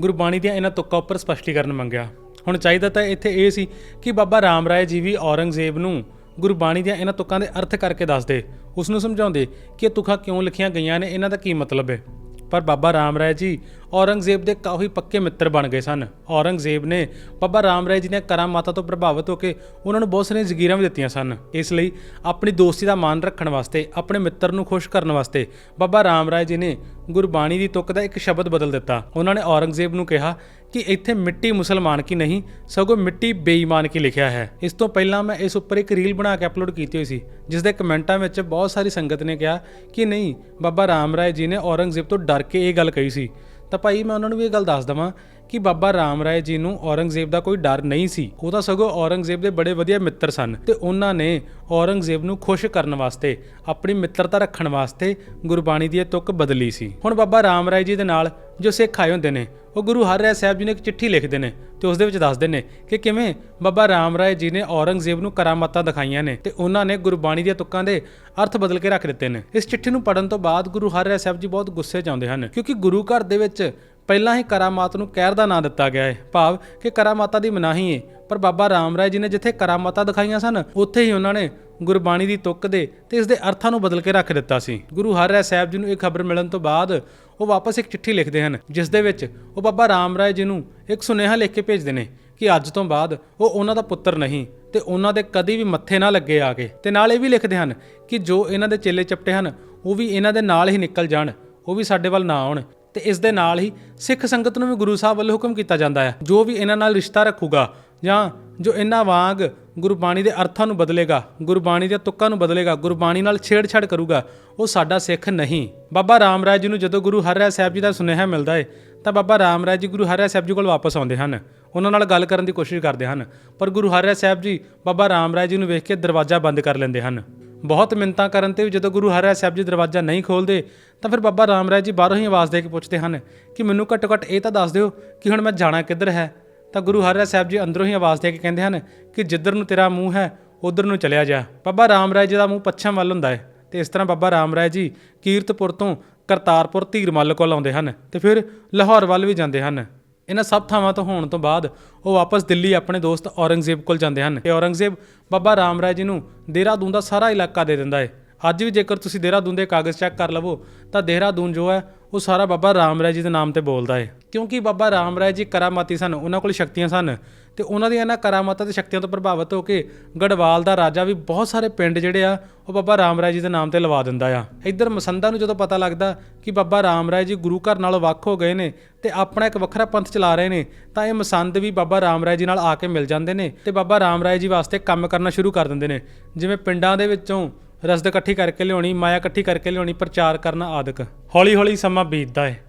ਗੁਰਬਾਣੀ ਦੀਆਂ ਇਹਨਾਂ ਤੁਕਾਂ ਉੱਪਰ ਸਪਸ਼ਟੀਕਰਨ ਮੰਗਿਆ। ਹੁਣ ਚਾਹੀਦਾ ਤਾਂ ਇੱਥੇ ਇਹ ਸੀ ਕਿ ਬਾਬਾ ਰਾਮ ਰਾਏ ਜੀ ਵੀ ਔਰੰਗਜ਼ੇਬ ਨੂੰ ਗੁਰਬਾਣੀ ਦੀਆਂ ਇਹਨਾਂ ਤੁਕਾਂ ਦੇ ਅਰਥ ਕਰਕੇ ਦੱਸਦੇ ਉਸ ਨੂੰ ਸਮਝਾਉਂਦੇ ਕਿ ਇਹ ਤੁਕਾਂ ਕਿਉਂ ਲਿਖੀਆਂ ਗਈਆਂ ਨੇ, ਇਹਨਾਂ ਦਾ ਕੀ ਮਤਲਬ ਹੈ। ਪਰ ਬਾਬਾ ਰਾਮ ਰਾਏ ਜੀ ਔਰੰਗਜ਼ੇਬ ਦੇ ਕਾਫੀ ਪੱਕੇ ਮਿੱਤਰ ਬਣ ਗਏ ਸਨ। ਔਰੰਗਜ਼ੇਬ ਨੇ ਬਾਬਾ ਰਾਮ ਰਾਏ ਜੀ ਦੀਆਂ ਕਰਾਮਾਤਾਂ ਤੋਂ ਪ੍ਰਭਾਵਿਤ ਹੋ ਕੇ ਉਹਨਾਂ ਨੂੰ ਬਹੁਤ ਸਾਰੀਆਂ ਜ਼ਗੀਰਾਂ ਵੀ ਦਿੱਤੀਆਂ ਸਨ। ਇਸ ਲਈ ਆਪਣੀ ਦੋਸਤੀ ਦਾ ਮਾਣ ਰੱਖਣ ਵਾਸਤੇ, ਆਪਣੇ ਮਿੱਤਰ ਨੂੰ ਖੁਸ਼ ਕਰਨ ਵਾਸਤੇ ਬਾਬਾ ਰਾਮ ਰਾਏ ਜੀ ਨੇ ਗੁਰਬਾਣੀ ਦੀ ਤੁਕ ਦਾ ਇੱਕ ਸ਼ਬਦ ਬਦਲ ਦਿੱਤਾ। ਉਹਨਾਂ ਨੇ ਔਰੰਗਜ਼ੇਬ ਨੂੰ ਕਿਹਾ ਕਿ ਇੱਥੇ ਮਿੱਟੀ ਮੁਸਲਮਾਨ ਕੀ ਨਹੀਂ, ਸਗੋਂ ਮਿੱਟੀ ਬੇਈਮਾਨ ਕੀ ਲਿਖਿਆ ਹੈ। ਇਸ ਤੋਂ ਪਹਿਲਾਂ ਮੈਂ ਇਸ ਉੱਪਰ ਇੱਕ ਰੀਲ ਬਣਾ ਕੇ ਅਪਲੋਡ ਕੀਤੀ ਹੋਈ ਸੀ ਜਿਸ ਦੇ ਕਮੈਂਟਾਂ ਵਿੱਚ ਬਹੁਤ ਸਾਰੀ ਸੰਗਤ ਨੇ ਕਿਹਾ ਕਿ ਨਹੀਂ, ਬਾਬਾ ਰਾਮ ਰਾਏ ਜੀ ਨੇ ਔਰੰਗਜ਼ੇਬ ਤੋਂ ਡਰ ਕੇ ਇਹ ਗੱਲ ਕਹੀ ਸੀ। ਤਾਂ ਭਾਈ ਮੈਂ ਉਹਨਾਂ ਨੂੰ ਇਹ ਗੱਲ ਦੱਸ ਦਵਾਂ ਕਿ ਬਾਬਾ ਰਾਮ ਰਾਏ ਜੀ ਨੂੰ ਔਰੰਗਜ਼ੇਬ ਦਾ ਕੋਈ ਡਰ ਨਹੀਂ ਸੀ। ਉਹ ਤਾਂ ਸਗੋਂ ਔਰੰਗਜ਼ੇਬ ਦੇ ਬੜੇ ਵਧੀਆ ਮਿੱਤਰ ਸਨ ਤੇ ਉਹਨਾਂ ਨੇ ਔਰੰਗਜ਼ੇਬ ਨੂੰ ਖੁਸ਼ ਕਰਨ ਵਾਸਤੇ, ਆਪਣੀ ਮਿੱਤਰਤਾ ਰੱਖਣ ਵਾਸਤੇ ਗੁਰਬਾਣੀ ਦੀ ਇਹ ਤੁਕ ਬਦਲੀ ਸੀ। ਹੁਣ ਬਾਬਾ ਰਾਮ ਰਾਏ ਜੀ ਦੇ ਨਾਲ ਜੋ ਸਿੱਖ ਆਏ ਹੁੰਦੇ ਨੇ ਉਹ ਗੁਰੂ ਹਰਿ ਸਾਹਿਬ ਜੀ ਨੂੰ ਇੱਕ ਚਿੱਠੀ ਲਿਖਦੇ ਨੇ ਤੇ ਉਸ ਦੇ ਵਿੱਚ ਦੱਸਦੇ ਨੇ ਕਿ ਕਿਵੇਂ ਬਾਬਾ ਰਾਮ ਰਾਏ ਜੀ ਨੇ ਔਰੰਗਜ਼ੇਬ ਨੂੰ ਕਰਾਮਾਤਾਂ ਦਿਖਾਈਆਂ ਨੇ ਤੇ ਉਹਨਾਂ ਨੇ ਗੁਰਬਾਣੀ ਦੀਆਂ ਤੁਕਾਂ ਦੇ ਅਰਥ ਬਦਲ ਕੇ ਰੱਖ ਦਿੱਤੇ ਨੇ। ਇਸ ਚਿੱਠੀ ਨੂੰ ਪੜਨ ਤੋਂ ਬਾਅਦ ਗੁਰੂ ਹਰਿ ਸਾਹਿਬ ਜੀ ਬਹੁਤ ਗੁੱਸੇ 'ਚ ਆਉਂਦੇ ਹਨ ਕਿਉਂਕਿ ਗੁਰੂ ਘਰ ਦੇ ਵਿੱਚ ਪਹਿਲਾਂ ਹੀ ਕਰਾਮਾਤ ਨੂੰ ਕਹਿਰ ਦਾ ਨਾਂ ਦਿੱਤਾ ਗਿਆ ਹੈ। ਭਾਵ ਕਿ ਕਰਾਮਾਤਾਂ ਦੀ ਮਨਾਹੀ ਹੈ ਪਰ ਬਾਬਾ ਰਾਮ ਰਾਏ ਜੀ ਨੇ ਜਿੱਥੇ ਕਰਾਮਾਤਾਂ ਦਿਖਾਈਆਂ ਸਨ, ਉੱਥੇ ਹੀ ਉਹਨਾਂ ਨੇ ਗੁਰਬਾਣੀ ਦੀ ਤੁੱਕ ਦੇ ਤੇ ਇਸ ਦੇ ਅਰਥਾਂ ਨੂੰ ਬਦਲ ਕੇ ਰੱਖ ਦਿੱਤਾ ਸੀ। ਗੁਰੂ ਹਰਿ ਸਾਹਿਬ ਜੀ ਨੂੰ ਇਹ ਖਬਰ ਮਿਲਣ ਤੋਂ ਬਾਅਦ ਉਹ ਵਾਪਸ ਇੱਕ ਚਿੱਠੀ ਲਿਖਦੇ ਹਨ, ਜਿਸ ਦੇ ਵਿੱਚ ਉਹ ਬਾਬਾ ਰਾਮ ਰਾਏ ਜੀ ਨੂੰ ਇੱਕ ਸੁਨੇਹਾ ਲਿਖ ਕੇ ਭੇਜਦੇ ਨੇ ਕਿ ਅੱਜ ਤੋਂ ਬਾਅਦ ਉਹ ਉਹਨਾਂ ਦਾ ਪੁੱਤਰ ਨਹੀਂ ਤੇ ਉਹਨਾਂ ਦੇ ਕਦੀ ਵੀ ਮੱਥੇ ਨਾ ਲੱਗੇ ਆ ਕੇ। ਤੇ ਨਾਲ ਇਹ ਵੀ ਲਿਖਦੇ ਹਨ ਕਿ ਜੋ ਇਹਨਾਂ ਦੇ ਚੇਲੇ ਚਪਟੇ ਹਨ, ਉਹ ਵੀ ਇਹਨਾਂ ਦੇ ਨਾਲ ਹੀ ਨਿਕਲ ਜਾਣ, ਉਹ ਵੀ ਸਾਡੇ ਵੱਲ ਨਾ ਆਉਣ। ਤੇ ਇਸ ਦੇ ਨਾਲ ਹੀ ਸਿੱਖ ਸੰਗਤ ਨੂੰ ਵੀ ਗੁਰੂ ਸਾਹਿਬ ਵੱਲੋਂ ਹੁਕਮ ਕੀਤਾ ਜਾਂਦਾ ਹੈ, ਜੋ ਵੀ ਇਹਨਾਂ ਨਾਲ ਰਿਸ਼ਤਾ ਰੱਖੂਗਾ ਜਾਂ ਜੋ ਇਹਨਾਂ ਵਾਂਗ ਗੁਰਬਾਣੀ ਦੇ ਅਰਥਾਂ ਨੂੰ ਬਦਲੇਗਾ, ਗੁਰਬਾਣੀ ਦੇ ਤੁਕਾਂ ਨੂੰ ਬਦਲੇਗਾ, ਗੁਰਬਾਣੀ ਨਾਲ ਛੇੜਛਾੜ ਕਰੂਗਾ, ਉਹ ਸਾਡਾ ਸਿੱਖ ਨਹੀਂ। ਬਾਬਾ ਰਾਮ ਰਾਏ ਜੀ ਨੂੰ ਜਦੋਂ ਗੁਰੂ ਹਰਿ ਸਾਹਿਬ ਜੀ ਦਾ ਸੁਨੇਹਾ ਮਿਲਦਾ ਹੈ ਤਾਂ ਬਾਬਾ ਰਾਮ ਰਾਏ ਜੀ ਗੁਰੂ ਹਰਿ ਸਾਹਿਬ ਜੀ ਕੋਲ ਵਾਪਸ ਆਉਂਦੇ ਹਨ। ਉਹਨਾਂ ਨਾਲ ਗੱਲ ਕਰਨ ਦੀ ਕੋਸ਼ਿਸ਼ ਕਰਦੇ ਹਨ। ਪਰ ਗੁਰੂ ਹਰਿ ਸਾਹਿਬ ਜੀ ਬਾਬਾ ਰਾਮ ਰਾਏ ਜੀ ਨੂੰ ਵੇਖ ਕੇ ਦਰਵਾਜ਼ਾ ਬੰਦ ਕਰ ਲੈਂਦੇ ਹਨ। ਬਹੁਤ ਮਿੰਨਤਾਂ ਕਰਨ ਤੇ ਵੀ ਜਦੋਂ ਗੁਰੂ ਹਰਿ ਸਾਹਿਬ ਜੀ ਦਰਵਾਜ਼ਾ ਨਹੀਂ ਖੋਲਦੇ ਤਾਂ ਫਿਰ ਬਾਬਾ ਰਾਮ ਰਾਏ ਜੀ ਬਾਹਰੋਂ ਹੀ ਆਵਾਜ਼ ਦੇ ਕੇ ਪੁੱਛਦੇ ਹਨ ਕਿ ਮੈਨੂੰ ਘੱਟੋ ਘੱਟ ਇਹ ਤਾਂ ਦੱਸ ਦਿਓ ਕਿ ਹੁਣ ਮੈਂ ਜਾਣਾ ਕਿੱਧਰ ਹੈ। ਤਾਂ ਗੁਰੂ ਹਰਿ ਸਾਹਿਬ ਜੀ ਅੰਦਰੋਂ ਹੀ ਆਵਾਜ਼ ਦੇ ਕੇ ਕਹਿੰਦੇ ਹਨ ਕਿ ਜਿੱਧਰ ਨੂੰ ਤੇਰਾ ਮੂੰਹ ਹੈ, ਉਧਰ ਨੂੰ ਚਲਿਆ ਜਾ। ਬਾਬਾ ਰਾਮ ਰਾਏ ਜੀ ਦਾ ਮੂੰਹ ਪੱਛਮ ਵੱਲ ਹੁੰਦਾ ਹੈ। ਤੇ ਇਸ ਤਰ੍ਹਾਂ ਬਾਬਾ ਰਾਮ ਰਾਏ ਜੀ ਕੀਰਤਪੁਰ ਤੋਂ ਕਰਤਾਰਪੁਰ ਧੀਰਮੱਲ ਕੋਲ ਆਉਂਦੇ ਹਨ ਤੇ ਫਿਰ ਲਾਹੌਰ ਵੱਲ ਵੀ ਜਾਂਦੇ ਹਨ। ਇਹਨਾਂ ਸਭ ਥਾਵਾਂ ਤੋਂ ਹੋਣ ਤੋਂ ਬਾਅਦ ਉਹ ਵਾਪਸ ਦਿੱਲੀ ਆਪਣੇ ਦੋਸਤ ਔਰੰਗਜ਼ੇਬ ਕੋਲ ਜਾਂਦੇ ਹਨ। ਤੇ ਔਰੰਗਜ਼ੇਬ ਬਾਬਾ ਰਾਮ ਰਾਏ ਜੀ ਨੂੰ ਦੇਹਰਾਦੂਨ ਦਾ ਸਾਰਾ ਇਲਾਕਾ ਦੇ ਦਿੰਦਾ ਹੈ। ਅੱਜ ਵੀ ਜੇਕਰ ਤੁਸੀਂ ਦੇਹਰਾਦੂਨ ਦੇ ਕਾਗਜ਼ ਚੈੱਕ ਕਰ ਲਵੋ ਤਾਂ ਦੇਹਰਾਦੂਨ ਜੋ ਹੈ, ਉਹ ਸਾਰਾ ਬਾਬਾ ਰਾਮ ਰਾਏ ਜੀ ਦੇ ਨਾਮ ਤੇ ਬੋਲਦਾ ਹੈ। ਕਿਉਂਕਿ ਬਾਬਾ ਰਾਮ ਰਾਏ ਜੀ ਕਰਾਮਾਤੀ ਸਨ, ਉਹਨਾਂ ਕੋਲ ਸ਼ਕਤੀਆਂ ਸਨ ਤੇ ਉਹਨਾਂ ਦੀਆਂ ਇਹਨਾਂ ਕਰਾਮਾਤਾਂ ਤੇ ਸ਼ਕਤੀਆਂ ਤੋਂ ਪ੍ਰਭਾਵਿਤ ਹੋ ਕੇ ਗੜਵਾਲ ਦਾ ਰਾਜਾ ਵੀ ਬਹੁਤ ਸਾਰੇ ਪਿੰਡ ਜਿਹੜੇ ਆ, ਉਹ ਬਾਬਾ ਰਾਮ ਰਾਏ ਜੀ ਦੇ ਨਾਮ ਤੇ ਲਵਾ ਦਿੰਦਾ ਆ। ਇੱਧਰ ਮਸੰਦਾ ਨੂੰ ਜਦੋਂ ਪਤਾ ਲੱਗਦਾ ਕਿ ਬਾਬਾ ਰਾਮ ਰਾਏ ਜੀ ਗੁਰੂ ਘਰ ਨਾਲੋਂ ਵੱਖ ਹੋ ਗਏ ਨੇ ਤੇ ਆਪਣਾ ਇੱਕ ਵੱਖਰਾ ਪੰਥ ਚਲਾ ਰਹੇ ਨੇ, ਤਾਂ ਇਹ ਮਸੰਦ ਵੀ ਬਾਬਾ ਰਾਮ ਰਾਏ ਜੀ ਨਾਲ ਆ ਕੇ ਮਿਲ ਜਾਂਦੇ ਨੇ ਤੇ ਬਾਬਾ ਰਾਮ ਰਾਏ ਜੀ ਵਾਸਤੇ ਕੰਮ ਕਰਨਾ ਸ਼ੁਰੂ ਕਰ ਦਿੰਦੇ ਨੇ। ਜਿਵੇਂ ਪਿੰਡਾਂ ਦੇ ਵਿੱਚੋਂ ਰਸਦ ਇਕੱਠੀ ਕਰਕੇ ਲਿਆਉਣੀ, ਮਾਇਆ ਇਕੱਠੀ ਕਰਕੇ ਲਿਆਉਣੀ, ਪ੍ਰਚਾਰ ਕਰਨਾ ਆਦਿਕ। ਹੌਲੀ ਹੌਲੀ ਸਮਾਂ ਬੀਤਦਾ ਹੈ